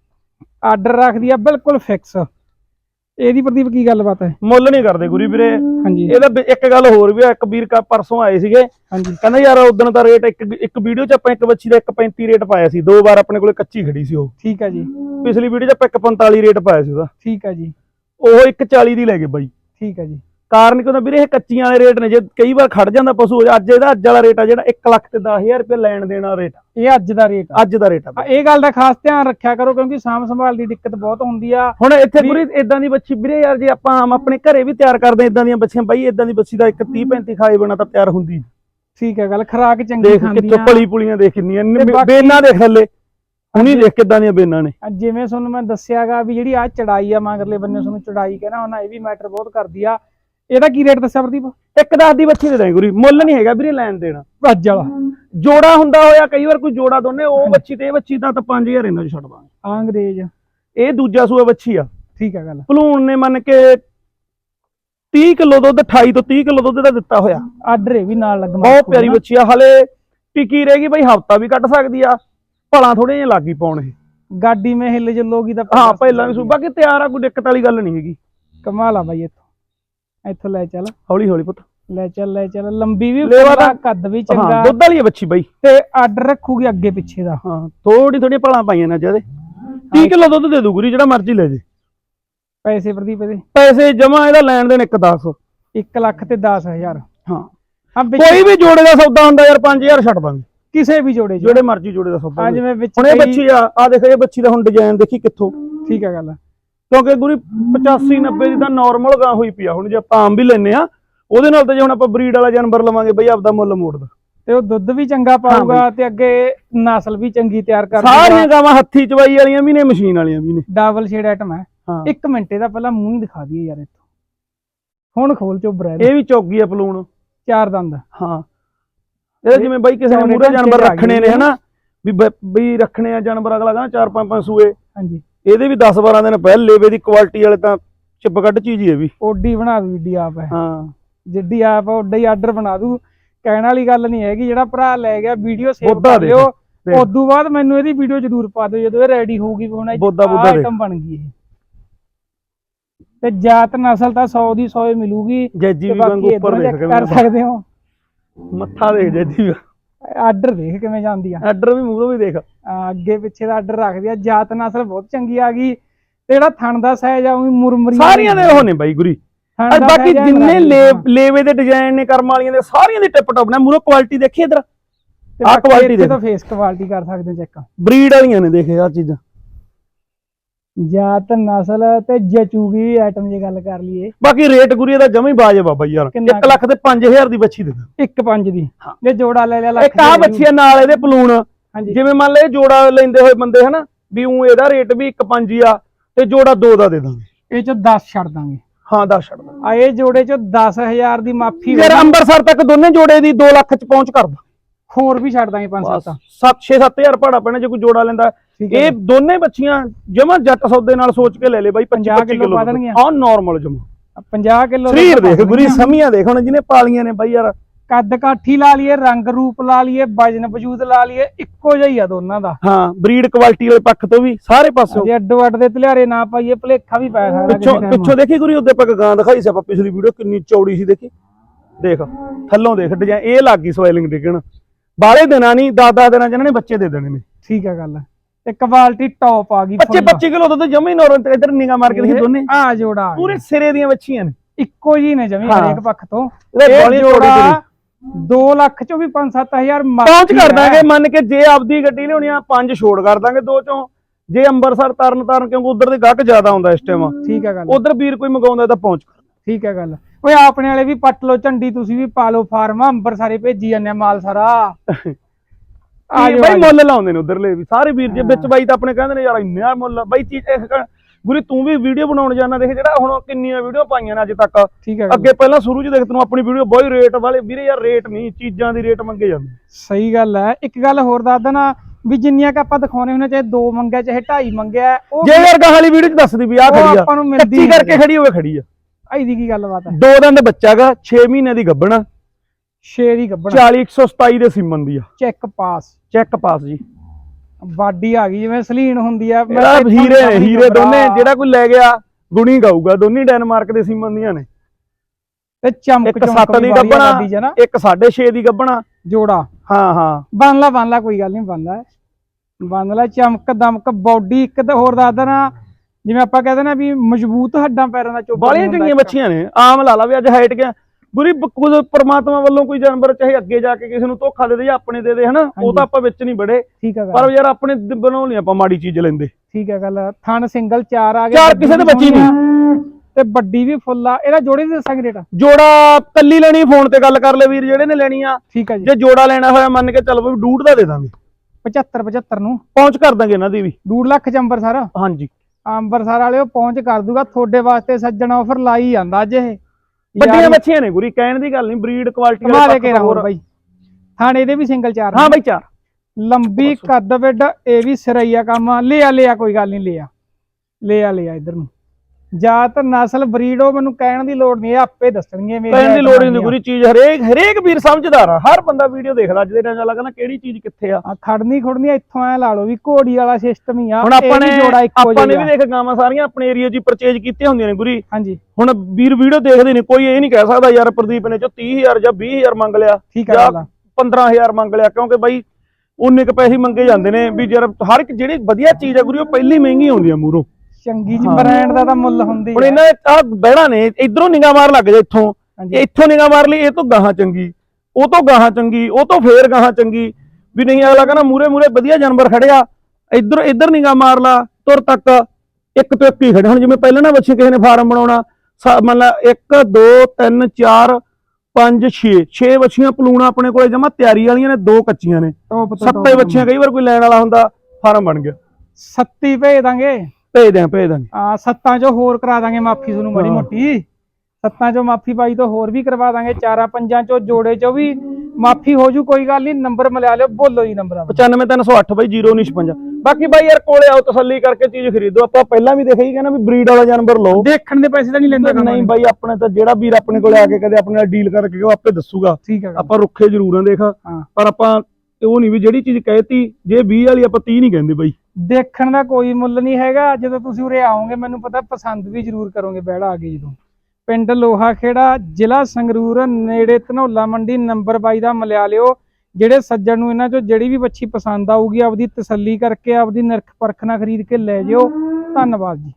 ਆਰਡਰ ਰੱਖਦੀ ਆ ਬਿਲਕੁਲ ਫਿਕਸ ਇਹਦੀ ਪ੍ਰਦੀਪ ਕੀ ਗੱਲਬਾਤ ਹੈ?
ਮੁੱਲ ਨਹੀਂ ਕਰਦੇ ਗੁਰੀ ਵੀਰੇ।
ਹਾਂਜੀ।
ਇਹਦਾ ਵੀ ਇੱਕ ਗੱਲ ਹੋਰ ਵੀ ਆ ਇੱਕ ਵੀਰ ਕਾ ਪਰਸੋਂ ਆਏ ਸੀਗੇ।
ਹਾਂਜੀ।
ਕਹਿੰਦਾ ਯਾਰ ਉਦੋਂ ਦਾ ਰੇਟ ਇੱਕ ਇੱਕ ਵੀਡੀਓ 'ਚ ਆਪਾਂ ਇੱਕ ਬੱਚੀ ਦਾ 1.35 ਰੇਟ ਪਾਇਆ ਸੀ ਦੋ ਵਾਰ ਆਪਣੇ ਕੋਲੇ ਕੱਚੀ ਖੜੀ ਸੀ ਉਹ।
ਠੀਕ ਹੈ ਜੀ।
ਪਿਛਲੀ ਵੀਡੀਓ 'ਚ ਆਪਾਂ 1.45 ਰੇਟ ਪਾਇਆ ਸੀ ਉਹਦਾ।
ਠੀਕ ਹੈ ਜੀ।
ਉਹ 1.40 ਦੀ ਲੈ ਗਏ ਬਾਈ।
ਠੀਕ ਹੈ ਜੀ।
ਕਾਰਨ ਕਿਉਂ ਵੀਰੇ ਇਹ ਕੱਚੀਆਂ ਵਾਲੇ ਰੇਟ ਨੇ ਜੇ ਕਈ ਵਾਰ ਖੜ ਜਾਂਦਾ ਪਸ਼ੂ ਅੱਜ ਇਹਦਾ ਅੱਜ ਵਾਲਾ ਰੇਟ ਆ ਜਿਹੜਾ 1 ਲੱਖ ਤੇ 10000 ਰੁਪਏ ਲੈਣ ਦੇਣਾ ਰੇਟ
ਇਹ ਅੱਜ ਦਾ ਰੇਟ ਆ।
ਅੱਜ ਦਾ ਰੇਟ ਆ
ਇਹ ਗੱਲ ਦਾ ਖਾਸ ਧਿਆਨ ਰੱਖਿਆ ਕਰੋ ਕਿਉਂਕਿ ਸਾਂਭ ਸੰਭਾਲ ਦੀ ਦਿੱਕਤ ਬਹੁਤ ਹੁੰਦੀ ਆ।
ਹੁਣ ਇੱਥੇ ਪੂਰੀ ਇਦਾਂ ਦੀ ਬੱਚੀ ਵੀਰੇ ਯਾਰ ਜੇ ਆਪਾਂ ਆਮ ਆਪਣੇ ਘਰੇ ਵੀ ਤਿਆਰ ਕਰਦੇ ਇਦਾਂ ਦੀਆਂ ਬੱਚੀਆਂ ਬਾਈ ਇਦਾਂ ਦੀ ਬੱਚੀ ਦਾ ਇੱਕ 30 35 ਖਾਏ ਬਣਾ ਤਾਂ ਤਿਆਰ ਹੁੰਦੀ।
ਠੀਕ ਹੈ ਗੱਲ ਖਰਾਕ ਚੰਗੀ
ਦੇਖ
ਖਾਂਦੀਆਂ।
ਕਿੱਥੋਂ ਪਲੀ ਪੁਲੀਆਂ ਦੇਖ ਕਿੰਨੀਆਂ ਬੇਨਾਂ ਦੇਖ ਥੱਲੇ ਹੁਣੀ ਦੇਖ ਕਿੱਦਾਂ ਦੀਆਂ ਬੇਨਾਂ ਨੇ।
ਜਿਵੇਂ ਤੁਹਾਨੂੰ ਮੈਂ ਦੱਸਿਆਗਾ ਵੀ ਜਿਹੜੀ ਆ ਚੜਾਈ ਆ ਮਗਰਲੇ ਬੰਨੇ ਤੁਹਾਨੂੰ ਚੜਾਈ ਕਹਿਣਾ ਉਹਨਾਂ ਇਹ ਵੀ ਮੈਟਰ ਬਹੁਤ ਕਰਦੀ ਆ। ਇਹਦਾ ਕੀ ਰੇਟ ਦੱਸਿਆ ਪ੍ਰਦੀਪ?
ਇੱਕ ਦਸ ਦੀ ਬੱਚੀ ਦੇ ਦਾਂ ਗੁਰੀ ਮੁੱਲ ਨਹੀਂ ਹੈਗਾ ਵੀਰੇ ਲੈਣ ਦੇਣਾ।
ਅੱਜ ਵਾਲਾ।
ਜੋੜਾ ਹੁੰਦਾ ਹੋਇਆ ਕਈ ਵਾਰ ਕੋਈ ਜੋੜਾ ਦੋਨੇ ਉਹ ਬੱਚੀ ਤੇ ਇਹ ਬੱਚੀ ਦਾ ਤਾਂ 5000 ਇਹਨਾਂ ਚ ਛੱਡ ਦਾਂਗੇ।
ਆ ਅੰਗਰੇਜ਼
ਇਹ ਦੂਜਾ ਸੂਆ ਬੱਚੀ ਆ।
ਠੀਕ ਹੈ ਗੱਲ।
ਭਲੂਣ ਨੇ ਮੰਨ ਕੇ 30 ਕਿਲੋ ਦੁੱਧ 28 ਤੋਂ 30 ਕਿਲੋ ਦੁੱਧ ਦਾ ਦਿੱਤਾ ਹੋਇਆ।
ਆਰਡਰ ਇਹ ਵੀ ਨਾਲ ਲੱਗਣਾ
ਬਹੁਤ ਪਿਆਰੀ ਬੱਚੀ ਆ ਹਲੇ ਟਿਕੀ ਰਹੇਗੀ ਬਈ ਹਫਤਾ ਵੀ ਕੱਢ ਸਕਦੀ ਆ। ਭਲਾ ਥੋੜੇ ਜਿਹਾ ਲੱਗੀ ਪਾਉਣ ਇਹ।
ਗਾਡੀ ਮੇ ਹਿੱਲ ਜਲੋਗੀ ਤਾਂ
ਹਾਂ ਪਹਿਲਾਂ ਵੀ ਸੂਬਾ ਕਿ ਤਿਆਰ ਆ ਕੋਈ ਦਿੱਕਤ ਵਾਲੀ ਗੱਲ ਨਹੀਂ ਹੈਗੀ।
ਕਮਾਲ ਆ ਬਾਈ ਇੱਥੋਂ। ਇੱਥੋਂ ਲੈ ਚੱਲ।
ਹੌਲੀ ਹੌਲੀ ਪੁੱਤ।
ਲੈ ਚੱਲ ਲੈ ਚੱਲ। ਲੰਬੀ ਵੀ
ਲੇਵਾ
ਪੂਰਾ, ਕੱਦ ਵੀ
ਹਾਂ
ਚੰਗਾ।
ਦੁੱਧ ਵਾਲੀ ਬੱਚੀ ਬਈ।
ਤੇ ਆਰਡਰ ਰੱਖੂਗੀ ਅੱਗੇ ਪਿੱਛੇ ਦਾ।
ਹਾਂ ਥੋੜੀ ਥੋੜੀ ਭਲਾ ਪਾਈਆਂ ਨਾ ਜਦੇ 30 ਕਿਲੋ ਦੁੱਧ ਦੇ ਦੂ ਗੁਰੀ ਜਿਹੜਾ ਮਰਜ਼ੀ ਲੈ ਜੇ।
ਪੈਸੇ ਪ੍ਰਦੀਪ ਦੇ।
ਪੈਸੇ ਜਮਾ ਇਹਦਾ ਲੈਣ ਦੇਣ ਇੱਕ 10
1 ਲੱਖ ਤੇ 10000
ਹਾਂ।
ਹਾਂ ਵਿੱਚ
ਕੋਈ ਵੀ ਜੋੜੇ ਦਾ ਸੌਦਾ ਹੁੰਦਾ ਯਾਰ 5000 ਛੱਡ ਦਾਂਗੇ।
ਕਿਸੇ ਵੀ ਜੋੜੇ ਚ।
ਜਿਹੜੇ ਮਰਜ਼ੀ ਜੋੜੇ ਦਾ ਸੌਦਾ ਹੋਵੇ।
ਜਿਵੇਂ ਵਿੱਚ
ਹੁਣ ਇਹ
ਕਈ-
ਬੱਚੀ ਆ ਆ ਦੇਖ ਇਹ ਬੱਚੀ ਦਾ ਹੁਣ ਡਿਜ਼ਾਈਨ ਦੇਖੀ ਕਿੱਥੋਂ।
ਠੀਕ ਹੈ ਗੱਲ।
ਕਿਉਂਕਿ ਗੁਰੀ 85 90 ਦੀ ਤਾਂ ਨਾਰਮਲ ਗਾਂ ਹੋਈ ਪਈ ਆ। ਹੁਣ ਜੇ ਆਪਾਂ ਆਮ ਵੀ ਲੈਨੇ ਆ ਉਹਦੇ ਨਾਲ ਤਾਂ ਜੇ ਹੁਣ ਆਪਾਂ ਬਰੀਡ ਵਾਲਾ ਜਾਨਵਰ ਲਵਾਂਗੇ ਬਈ ਆਪਦਾ ਮੁੱਲ ਮੋੜਦਾ
ਤੇ ਉਹ ਦੁੱਧ ਵੀ ਚੰਗਾ ਪਾਊਗਾ ਤੇ ਅੱਗੇ ਨਸਲ ਵੀ ਚੰਗੀ ਤਿਆਰ ਕਰ
ਸਾਰੀਆਂ ਗਾਵਾਂ ਹੱਥੀ ਚਵਾਈ ਵਾਲੀਆਂ ਵੀ ਨੇ ਮਸ਼ੀਨ ਵਾਲੀਆਂ ਵੀ ਨੇ।
ਡਬਲ ਸ਼ੇਡ ਆਈਟਮ ਹੈ।
ਹਾਂ।
ਇੱਕ ਮਿੰਟ ਇਹਦਾ ਪਹਿਲਾਂ ਮੂੰਹ ਹੀ ਦਿਖਾ ਦਈਏ ਯਾਰ ਇੱਥੋਂ। ਹੁਣ ਖੋਲ ਚੋਬਰਾ
ਇਹ ਵੀ ਚੌਗੀ ਆ ਪਲੂਣ।
ਚਾਰ ਦੰਦ।
ਹਾਂ। ਇਹ ਜਿਵੇਂ ਬਾਈ ਕਿਸੇ ਨੇ ਮੂਰੇ ਜਾਨਵਰ
ਚ
ਰੱਖਣੇ ਨੇ ਹਨਾ? ਵੀ ਬ- ਵੀ ਰੱਖਣੇ ਆ ਜਾਨਵਰ ਅਗਲਾ ਕਹਿੰਦਾ ਚਾਰ ਪੰਜ ਪੰਜ ਸੂਏ।
ਹਾਂਜੀ।
ਇਹਦੇ ਵੀ 10 12 ਦਿਨ ਪਹਿਲ ਲੇਵੇ ਦੀ ਕੁਆਲਿਟੀ ਵਾਲੇ ਤਾਂ ਚਿੱਪ ਕੱਢ ਚੀਜ਼ ਹੀ ਹੈ ਵੀ।
ਓਡੀ ਬਣਾ ਦੂ ਜਿੱਡੀ ਆਪ ਹੈ।
ਹਾਂ।
ਜਿੱਡੀ ਆਪ ਓਡਾ ਹੀ ਆਰਡਰ ਬਣਾ ਦੂ। ਕਹਿਣ ਵਾਲੀ ਗੱਲ ਨਹੀਂ ਹੈਗੀ ਜਿਹੜਾ ਭਰਾ ਲੈ ਗਿਆ ਵੀਡੀਓ ਸੇਵ ਕਰ ਲਿਓ। ਉਦੋਂ ਬਾਅਦ ਮੈਨੂੰ ਇਹਦੀ ਵੀਡੀਓ ਜ਼ਰੂਰ ਪਾ ਦਿਓ ਜਦੋਂ ਇਹ ਰੈਡੀ ਹੋਊਗੀ ਹੁਣ
ਦੇਖ।
ਆਈਟਮ ਬਣ ਗਈ ਇਹ। ਤੇ ਜਾਤ ਨਸਲ ਤਾਂ 100 ਦੀ 100 ਹੀ ਮਿਲੂਗੀ।
ਜੈਜੀ ਵੀ ਵਾਂਗੂ ਉੱਪਰ ਦੇਖ
ਕਰ ਸਕਦੇ ਹੋ।
ਮੱਥਾ ਦੇਖ ਜੈਜੀ ਵੀ।
ਆਰਡਰ ਦੇਖ ਕਿਵੇਂ ਜਾਂਦੀ ਆ।
ਆਰਡਰ ਵੀ ਮੂਹਰੋਂ ਵੀ ਦੇਖ।
ਅੱਗੇ ਪਿੱਛੇ ਦਾ ਆਰਡਰ ਰੱਖਦੀ ਆ। ਜਾਤ ਨਸਲ ਬਹੁਤ ਚੰਗੀ ਆ ਗਈ। ਤੇ ਜਿਹੜਾ ਥਣ ਦਾ ਸਾਈਜ਼ ਆ ਉਹ ਮੁਰਮਰੀ
ਸਾਰੀਆਂ ਦੇ ਉਹ ਨੇ ਬਾਈ ਗੁਰੀ। ਅੱਜ
ਦਾ
ਬਾਕੀ ਜਿੰਨੇ
ਆ।
ਲੇਵੇ ਦੇ ਡਿਜ਼ਾਈਨ ਨੇ ਕਰਮ ਵਾਲੀਆਂ ਦੇ ਸਾਰੀਆਂ ਦੀ ਟਿਪ ਟੌਪ ਨੇ। ਮੂਰੋ ਕੁਆਲਿਟੀ ਦੇਖੀ ਇਧਰ। quality
ਇੱਥੇ
ਦੇਖ।
ਤਾਂ ਫੇਸ ਕੁਆਲਿਟੀ ਕਰ ਸਕਦੇ ਚੈੱਕ
ਬਰੀਡ ਵਾਲੀਆਂ ਨੇ ਦੇਖੇ ਆ ਚੀਜ਼ਾਂ।
ਜਾਤ ਨਸਲ ਤੇ ਜਚੂਗੀ ਆਈਟਮ ਜੇ ਗੱਲ ਕਰ ਲਈਏ।
ਬਾਕੀ ਰੇਟ ਗੁਰੀ ਦਾ ਜਮਾ ਆ ਬਾਈ ਯਾਰ।
ਕਿੰਨਾ
1 ਲੱਖ ਤੇ 5000 ਦੀ ਬੱਚੀ ਦੇ ਦਾਂ।
ਇੱਕ ਪੰਜ ਦੀ।
ਹਾਂ।
ਜੇ ਜੋੜਾ ਲੈ ਲਿਆ ਲੱਖ
ਇੱਕ ਆ
ਦੀ
ਬੱਚੀ ਆ ਨਾਲ ਇਹਦੇ ਪਲੂਣ ਜਿਵੇਂ ਮੰਨ ਲੈ ਜੋੜਾ ਲੈਂਦੇ ਹੋਏ ਬੰਦੇ ਹਨਾ ਵੀ ਉਹ ਇਹਦਾ ਰੇਟ ਵੀ 1 5 ਹੀ ਆ ਤੇ ਜੋੜਾ 2 ਦਾ ਦੇ ਦਾਂਗੇ।
ਇਹ ਚੋਂ 10 ਛੱਡ ਦਾਂਗੇ।
ਹਾਂ 10 ਛੱਡ ਦਾਂਗੇ।
ਆ ਇਹ ਜੋੜੇ ਚੋਂ 10000 ਦੀ ਮਾਫੀ
ਯਾਰ ਅੰਮ੍ਰਿਤਸਰ ਤੱਕ ਦੋਨੇ ਜੋੜੇ ਦੀ 2 ਲੱਖ ਚ ਪਹੁੰਚ ਕਰ ਦਾਂ।
ਹੋਰ ਵੀ ਛੱਡ ਦਾਂਗੇ ਪੰਜ ਸੱਤ।
7 6 7000 ਭਾੜਾ ਪੈਣਾ ਜੇ ਕੋਈ ਜੋੜਾ ਲੈਂਦਾ। ਇਹ ਦੋਨੇ ਬੱਚੀਆਂ ਜਮਾ ਜੱਟ ਸੌਦੇ ਨਾਲ ਸੋਚ ਕੇ ਲੈ ਲੈ ਬਾਈ 25
50
25
ਕਿਲੋ
ਕਿਲੋ
ਪਾ ਦੇਣਗੀਆਂ।
ਹਾਂ ਨਾਰਮਲ ਜਮਾ।
50 ਕਿਲੋ
ਸਰੀਰ ਦੇਖ ਗੁਰੀ ਸਮੀਆਂ ਦੇਖ ਹੁਣ ਜਿਹਨੇ ਪਾਲੀਆਂ ਨੇ ਬਾਈ ਯਾਰ।
ਕੱਦ ਕਾਠੀ ਲਾ ਲਈਏ ਰੰਗ ਰੂਪ ਲਾ ਲਈਏ ਵਜਨ ਵਜੂਦ ਲਾ ਲਈਏ ਇੱਕੋ ਜਿਹਾ ਹੀ ਆ ਦੋਨਾਂ ਦਾ।
ਹਾਂ ਬਰੀਡ ਕੁਆਲਿਟੀ ਵਾਲੇ ਪੱਖ ਤੋਂ ਵੀ ਸਾਰੇ ਪਾਸਿਓਂ।
ਜੇ ਅੱਡੋ ਅੱਡ ਦੇ ਧਲਿਆਰੇ ਨਾ ਪਾਈਏ ਭਲੇਖਾ ਵੀ ਪੈ ਸਕਦਾ
ਪਿੱਛੋਂ। ਪਿੱਛੋਂ ਦੇਖੀ ਗੁਰੀ ਉਹਦੇ ਪੱਕ ਗਾਂ ਦਿਖਾਈ ਸੀ ਆਪਾਂ ਪਿਛਲੀ ਵੀਡੀਓ ਕਿੰਨੀ ਚੌੜੀ ਸੀ ਦੇਖੀ। ਦੇਖ ਥੱਲੋਂ ਦੇਖ ਡਿਜ਼ਾਈਨ ਇਹ ਲੱਗ ਗਈ ਸਵੈਲਿੰਗ ਡਿੱਗਣ। ਬਾਲੇ ਦਿਨਾਂ ਨਹੀਂ 10-10 ਦਿਨਾਂ ਚ ਇਹਨਾਂ ਨੇ ਬੱਚੇ ਦੇ ਦੇਣੇ ਨੇ।
ਠੀਕ ਹੈ ਗੱਲ। ਤੇ ਕੁਆਲਿਟੀ ਟੌਪ ਆ ਗਈ
25 25 ਕਿਲੋ ਦੁੱਧ ਜਮੀ ਤੇ ਇਧਰ ਨਿਗਾ ਮਾਰ ਕੇ ਦੇਖੀ ਦੋਨੇ।
ਆ ਜੋੜਾ ਆ
ਪੂਰੇ। ਸਿਰੇ ਦੀਆਂ ਬੱਚੀਆਂ ਨੇ।
ਇੱਕੋ ਜੀ ਨੇ ਜਮੀ। ਹਰੇਕ ਪੱਖ ਤੋਂ। ਇਹ ਜੋੜਾ 2 ਲੱਖ ਚੋਂ ਵੀ 5-7000
ਪਹੁੰਚ ਕਰ ਦਾਂਗੇ ਮੰਨ ਕੇ ਜੇ ਆਪਦੀ ਗੱਡੀ ਲਿਆਉਣੀ ਆ ਪੰਜ ਛੋੜ ਕਰ ਦਾਂਗੇ ਦੋ ਚੋਂ। ਜੇ ਅੰਮ੍ਰਿਤਸਰ ਤਰਨ ਤਾਰਨ ਕਿਉਂਕਿ ਉਧਰ ਦੇ ਗੱਕ ਜ਼ਿਆਦਾ ਆਉਂਦਾ ਇਸ ਟਾਈਮ
ਠੀਕ ਹੈ ਗੱਲ।
ਉਧਰ ਵੀਰ ਕੋਈ ਮੰਗਾਉਂਦਾ ਤਾਂ ਪਹੁੰਚ ਕਰ।
ਠੀਕ ਹੈ ਗੱਲ। ਓਏ ਆਪਣੇ ਵਾਲੇ ਵੀ ਪੱਟ ਲੋ ਝੰਡੀ ਤੁਸੀਂ ਵੀ ਪਾ ਲਓ ਫਾਰਮ ਅੰਬਰ ਸਾਰੇ ਭੇਜੀ ਜਾਂਦੇ ਮਾਲ ਸਾਰਾ। ਆ
ਬਾਈ ਮੁੱਲ ਲਾਉਂਦੇ ਨੇ ਉਧਰਲੇ ਵੀ। ਸਾਰੇ ਵੀਰ ਜੇ ਵਿੱਚ ਬਾਈ ਤਾਂ ਆਪਣੇ ਕਹਿੰਦੇ ਨੇ ਯਾਰ ਇੰਨਾ ਮੁੱਲ ਬਾਈ ਚੀਜ਼ ਗੁਰੀ ਤੂੰ ਵੀ ਵੀਡੀਓ ਬਣਾਉਣ ਜਾਣਾ ਦੇਖ ਜਿਹੜਾ ਹੁਣ ਕਿੰਨੀਆਂ ਵੀਡੀਓ ਪਾਈਆਂ ਨੇ ਅੱਜ ਤੱਕ।
ਠੀਕ ਹੈ
ਅੱਗੇ ਪਹਿਲਾਂ ਸ਼ੁਰੂ ਚ ਦੇਖ ਤੈਨੂੰ ਆਪਣੀ ਵੀਡੀਓ ਬਹੁਤ ਰੇਟ ਵਾਲੇ ਵੀਰੇ ਯਾਰ ਰੇਟ ਨਹੀਂ ਚੀਜ਼ਾਂ ਦੀ ਰੇਟ ਮੰਗੇ ਜਾਂਦੇ।
ਸਹੀ ਗੱਲ ਹੈ। ਇੱਕ ਗੱਲ ਹੋਰ ਦੱਸ ਦੇਣਾ ਵੀ ਜਿੰਨੀਆਂ ਕ ਆਪਾਂ ਦਿਖਾਉਣੇ ਹੁੰਦੇ ਚਾਹੇ ਦੋ ਮੰਗਿਆ ਚਾਹੇ ਢਾਈ ਮੰਗਿਆ ਉਹ
ਜੇ ਯਾਰ ਗਾਹ ਵਾਲੀ ਵੀਡੀਓ ਚ ਦੱਸਦੀ ਵੀ ਆ ਖੜੀ ਆ
ਆਪਾਂ ਨੂੰ ਮਿਲਦੀ
ਕੱਚੀ ਕਰਕੇ ਖੜੀ ਹੋਵੇ ਖੜੀ ਆ।
ਆਈ ਦੀ ਕੀ ਗੱਲਬਾਤ ਹੈ?
ਦੋ ਦੰਦ ਬੱਚਾਗਾ 6 ਮਹੀਨੇ ਦੀ ਗੱਭਣ
ਸ਼ੇਰ ਹੀ ਗੱਬੜ
40 127 ਦੇ ਸੀਮਨ ਦੀ ਆ।
ਚੈੱਕ ਪਾਸ
ਚੈੱਕ ਪਾਸ ਜੀ।
ਬਾਡੀ ਆ ਗਈ ਜਿਵੇਂ ਸਲੀਨ ਹੁੰਦੀ ਆ ਮੈਂ
ਇਹਦਾ
ਤਾਂ ਇੱਥੋਂ
ਹੀਰੇ
ਦੀ
ਹੀਰੇ। ਦੋਨੇ ਜਿਹੜਾ ਕੋਈ ਲੈ ਗਿਆ ਗੁਣੀ ਗਾਊਗਾ ਦੋਨੀ ਡੈਨਮਾਰਕ ਦੇ ਸੀਮਨ ਦੀਆਂ ਨੇ।
ਤੇ ਚਮਕ ਚਮਕ
ਸੱਤ ਦੀ
ਨਾ?
ਇੱਕ 6.5 ਦੀ ਗੱਭਣਾ।
ਜੋੜਾ।
ਹਾਂ ਹਾਂ।
ਬਣ ਲਾ ਬਣ ਲਾ ਕੋਈ ਗੱਲ ਨਹੀਂ ਬਣ ਲਾ ਬਣ ਲਾ ਚਮਕ ਦਮਕ ਬਾਡੀ ਇੱਕ ਤਾਂ ਹੋਰ ਦੱਸ ਦੇਣਾ। ਜਿਵੇਂ ਆਪਾਂ ਕਹਿੰਦੇ ਨਾ ਵੀ ਮਜ਼ਬੂਤ ਹੱਡਾਂ ਪੈਰਾਂ ਦਾ ਚੋਬਾ
ਬਾਲੀਆਂ ਚੰਗੀਆਂ ਬੱਚੀਆਂ ਨੇ। ਆਮ ਲਾ ਲਾ ਵੀ ਅੱਜ ਹਾਈਟ ਗਿਆ। ਗੁਰੀ ਬ- ਕੁਝ ਪ੍ਰਮਾਤਮਾ ਵੱਲੋਂ ਕੋਈ ਜਾਨਵਰ ਚਾਹੇ ਅੱਗੇ ਜਾ ਕੇ ਕਿਸੇ ਨੂੰ ਧੋਖਾ ਦੇ ਦੇ ਜਾਂ ਆਪਣੇ ਦੇ ਦੇ ਹਨਾ? ਉਹ। ਤਾਂ ਆਪਾਂ ਵਿੱਚ ਨਹੀਂ ਬੜੇ
ਠੀਕ ਹੈ
ਪਰ ਯਾਰ ਆਪਣੇ ਬਣਾਉਣ ਲਈ ਆਪਾਂ ਮਾੜੀ ਚੀਜ਼ ਲੈਂਦੇ।
ਠੀਕ ਹੈ ਗੱਲ। ਥਣ ਸਿੰਗਲ ਚਾਰ ਆ ਗਏ
ਚਾਰ ਕਿਸੇ ਦੇ ਬੱਚੀ ਨਹੀਂ।
ਤੇ ਵੱਡੀ ਵੀ ਫੁੱਲ ਆ। ਇਹਦਾ ਜੋੜੇ ਦੀ ਦੱਸਾਂਗੇ ਰੇਟ?
ਜੋੜਾ ਕੱਲੀ ਲੈਣੀ ਫੋਨ ਤੇ ਗੱਲ ਕਰ ਲੈ ਵੀਰ ਜਿਹੜੇ ਨੇ ਲੈਣੀ ਆ।
ਠੀਕ ਹੈ ਜੀ।
ਜੇ ਜੋੜਾ ਲੈਣਾ ਹੋਇਆ ਮੰਨ ਕੇ ਚੱਲ ਵੀ ਡੂਢ ਦਾ ਦੇ ਦਾਂਗੇ।
75 75 ਨੂੰ।
ਪਹੁੰਚ ਕਰ ਦਾਂਗੇ ਇਹਨਾਂ ਦੀ ਵੀ।
2 ਲੱਖ ਚ ਅੰਬਰਸਰ?
ਹਾਂਜੀ।
ਅੰਬਰਸਰ ਵਾਲਿਓ ਪਹੁੰਚ ਕਰ ਦੂਗਾ। ਤੁਹਾਡੇ ਵਾਸਤੇ ਸੱਜਣ ਆਫਰ ਲਾਈ ਜਾਂਦਾ ਅੱਜ ਇਹ
ਵੱਡੀਆਂ ਬੱਚੀਆਂ ਨੇ ਗੁਰੀ ਕਹਿਣ ਦੀ ਗੱਲ ਨਹੀਂ ਬਰੀਡ ਕੁਆਲਿਟੀ
ਦੇ ਕੇ ਰਹੋ ਬਾਈ। ਥਾਣ ਇਹਦੇ ਵੀ ਸਿੰਗਲ ਚਾਰ
ਹਾਂ। ਬਾਈ ਚਾਰ।
ਲੰਬੀ ਕੱਦ ਵਿੱਡ ਇਹ ਵੀ ਸਰਈਆ ਕੰਮ ਲਿਆ ਲਿਆ ਕੋਈ ਗੱਲ ਨਹੀਂ ਲਿਆ। ਲਿਆ ਲਿਆ ਇਧਰ ਨੂੰ। ਜਾਤ ਨਸਲ ਬਰੀਡ ਉਹ ਮੈਨੂੰ ਕਹਿਣ ਦੀ ਲੋੜ ਨਹੀਂ ਇਹ ਆਪੇ ਦੱਸਣਗੇ ਮੇਰੇ
ਕਹਿਣ ਦੀ ਲੋੜ ਨਹੀਂ ਗੁਰੀ ਚੀਜ਼ ਹਰੇਕ ਹਰੇਕ ਵੀਰ ਸਮਝਦਾਰ ਆ ਹਰ ਬੰਦਾ ਵੀਡੀਓ ਦੇਖ ਲਾ ਜਿਹਦੇ ਨਾਲ ਲੱਗਣਾ ਕਿਹੜੀ ਚੀਜ਼ ਕਿੱਥੇ ਆ।
ਖੜਨੀ ਖੁੜਨੀ ਇੱਥੋਂ ਐ ਲਾ ਲਓ ਵੀ ਘੋੜੀ ਵਾਲਾ ਸਿਸਟਮ ਹੀ ਆ
ਹੁਣ ਆਪਾਂ ਨੇ
ਜੋੜਾ ਇੱਕੋ
ਆਪਾਂ ਨੇ ਵੀ ਦੇਖ ਗਾਵਾਂ ਸਾਰੀਆਂ ਆਪਣੇ ਏਰੀਆ 'ਚ ਪਰਚੇਜ ਕੀਤੀਆਂ ਹੁੰਦੀਆਂ ਨੇ ਗੁਰੀ।
ਹਾਂਜੀ।
ਹੁਣ ਵੀਰ ਵੀਡੀਓ ਦੇਖਦੇ ਨੇ ਕੋਈ ਇਹ ਨਹੀਂ ਕਹਿ ਸਕਦਾ ਯਾਰ ਪ੍ਰਦੀਪ ਨੇ ਜੋ 30000 ਜਾਂ 20000 ਮੰਗ ਲਿਆ
ਠੀਕ ਆ
ਜਾਂ
ਗੱਲ ਆ।
15000 ਮੰਗ ਲਿਆ ਕਿਉਂਕਿ ਬਾਈ ਉਨੇ ਕ ਪੈਸੇ ਮੰਗੇ ਜਾਂਦੇ ਨੇ ਵੀ ਯਾਰ ਹਰ ਇੱਕ ਜਿਹੜੀ ਵਧੀਆ ਚੀਜ਼ ਆ ਗੁਰੀ ਉਹ ਪਹਿਲੀ ਮਹਿੰਗੀ ਆਉਂਦੀ ਆ ਮੂਰੋਂ।
ਚੰਗੀ ਜੀ। ਬ੍ਰਾਂਡ ਦਾ ਤਾਂ ਮੁੱਲ ਹੁੰਦੀ
ਹੁਣ ਇਹਨਾਂ ਦੇ ਆ ਬਹਿਣਾ ਨੇ ਇਧਰੋਂ ਨਿਗਾਹ ਮਾਰ ਲੱਗ ਜਾ ਇੱਥੋਂ। ਇੱਥੋਂ ਨਿਗਾਹ ਮਾਰ ਲਈ ਇਹ ਤੋਂ ਗਾਹਾਂ ਚੰਗੀ। ਉਹ ਤੋਂ ਗਾਹਾਂ ਚੰਗੀ ਉਹ ਤੋਂ ਫੇਰ ਗਾਹਾਂ ਚੰਗੀ। ਵੀ ਨਹੀਂ ਅਗਲਾ ਕਹਿੰਦਾ ਮੂਰੇ ਮੂਰੇ ਵਧੀਆ ਜਾਨਵਰ ਖੜਿਆ। ਇੱਧਰ ਇੱਧਰ ਨਿਗਾਹ ਮਾਰ ਲਾ ਤੁਰ ਤੱਕ। ਇੱਕ ਤੋਂ ਇੱਕ ਹੀ ਖੜੇ। ਹੁਣ ਜਿਵੇਂ ਪਹਿਲਾਂ ਨਾ ਬੱਚੇ ਕਿਸੇ ਨੇ ਫਾਰਮ ਬਣਾਉਣਾ ਮੰਨ ਲਾ 1 2 3 4 5 6 6 ਬੱਚੀਆਂ ਪਲੂਣਾ ਆਪਣੇ ਕੋਲੇ ਜਮਾ ਤਿਆਰੀ ਵਾਲੀਆਂ ਨੇ ਦੋ ਕੱਚੀਆਂ ਨੇ। ਸੱਤੇ ਬੱਚੀਆਂ ਕਈ ਵਾਰ ਕੋਈ ਲੈਣ ਵਾਲਾ ਹੁੰਦਾ ਫਾਰਮ ਬਣ ਗਿਆ।
ਸੱਤੀ ਭੇਜ ਦਾਂਗੇ।
ਭੇਜ ਦਿਆਂ ਭੇਜ ਦਾਂਗੇ
ਆ ਸੱਤਾਂ ਚੋਂ ਹੋਰ ਕਰਾ ਦਾਂਗੇ ਮਾਫੀ ਤੁਹਾਨੂੰ ਮਾੜੀ
ਹਾਂ।
ਮੋਟੀ। ਸੱਤਾਂ ਚੋਂ ਮਾਫੀ ਪਾਈ ਤੋਂ ਹੋਰ ਵੀ ਕਰਵਾ ਦਾਂਗੇ ਚਾਰਾਂ ਪੰਜਾਂ ਚੋਂ ਜੋੜੇ ਚੋਂ ਵੀ ਮਾਫੀ ਹੋ ਜੂ ਕੋਈ ਗੱਲ ਨਹੀਂ ਨੰਬਰ ਮਿਲਾ ਲਿਓ ਬੋਲੋ ਜੀ ਨੰਬਰ ਆਪਣਾ
95308 ਬਾਈ 01956 ਬਾਕੀ ਬਾਈ ਯਾਰ ਕੋਲੇ ਆਓ ਤਸੱਲੀ ਕਰਕੇ ਚੀਜ਼ ਖਰੀਦੋ। ਆਪਾਂ ਪਹਿਲਾਂ ਵੀ ਦੇਖਿਆ ਹੀ ਕਹਿੰਦਾ ਵੀ ਬਰੀਡ ਵਾਲਾ ਜਾਨਵਰ ਲਓ।
ਦੇਖਣ ਦੇ ਪੈਸੇ ਤਾਂ ਨਹੀਂ ਲੈਂਦਾ
ਨਹੀਂ ਬਾਈ ਆਪਣੇ ਤਾਂ ਜਿਹੜਾ ਵੀਰ ਆਪਣੇ ਕੋਲੇ ਆ ਕੇ ਕਦੇ ਆਪਣੇ ਨਾਲ ਡੀਲ ਕਰਕੇ ਉਹ ਆਪੇ ਦੱਸੂਗਾ।
ਠੀਕ ਹੈ।
ਆਪਾਂ ਰੁੱਖੇ ਜ਼ਰੂਰ ਆ ਦੇਖ।
ਹਾਂ।
ਪਰ ਆਪਾਂ ਉਹ ਨਹੀਂ ਵੀ ਜਿਹੜੀ ਚੀਜ਼ ਕਹਿਤੀ ਜੇ 20 ਵਾਲੀ ਆਪਾਂ 30 ਨਹੀਂ ਕਹਿੰਦੇ ਬਾਈ।
ਦੇਖਣ ਦਾ ਕੋਈ ਮੁੱਲ ਨਹੀਂ ਹੈਗਾ। ਜਦੋਂ ਤੁਸੀਂ ਉਰੇ ਆਓਗੇ, ਮੈਨੂੰ ਪਤਾ ਪਸੰਦ ਵੀ ਜ਼ਰੂਰ ਕਰੋਗੇ ਬਹਿੜਾ ਆ ਕੇ ਜਦੋਂ। ਪਿੰਡ ਲੋਹਾ ਖੇੜਾ, ਜ਼ਿਲ੍ਹਾ ਸੰਗਰੂਰ, ਨੇੜੇ ਧਨੌਲਾ ਮੰਡੀ, ਨੰਬਰ 22 ਦਾ ਮਿਲਿਆ ਲਿਓ ਜਿਹੜੇ ਸੱਜਣ ਨੂੰ ਇਹਨਾਂ ਚੋਂ ਜਿਹੜੀ ਵੀ ਬੱਚੀ ਪਸੰਦ ਆਊਗੀ, ਆਪਦੀ ਤਸੱਲੀ ਕਰਕੇ, ਆਪਦੀ ਨਿਰਖ ਪਰਖ ਨਾਲ ਖਰੀਦ ਕੇ ਲੈ ਜਿਓ। ਧੰਨਵਾਦ ਜੀ।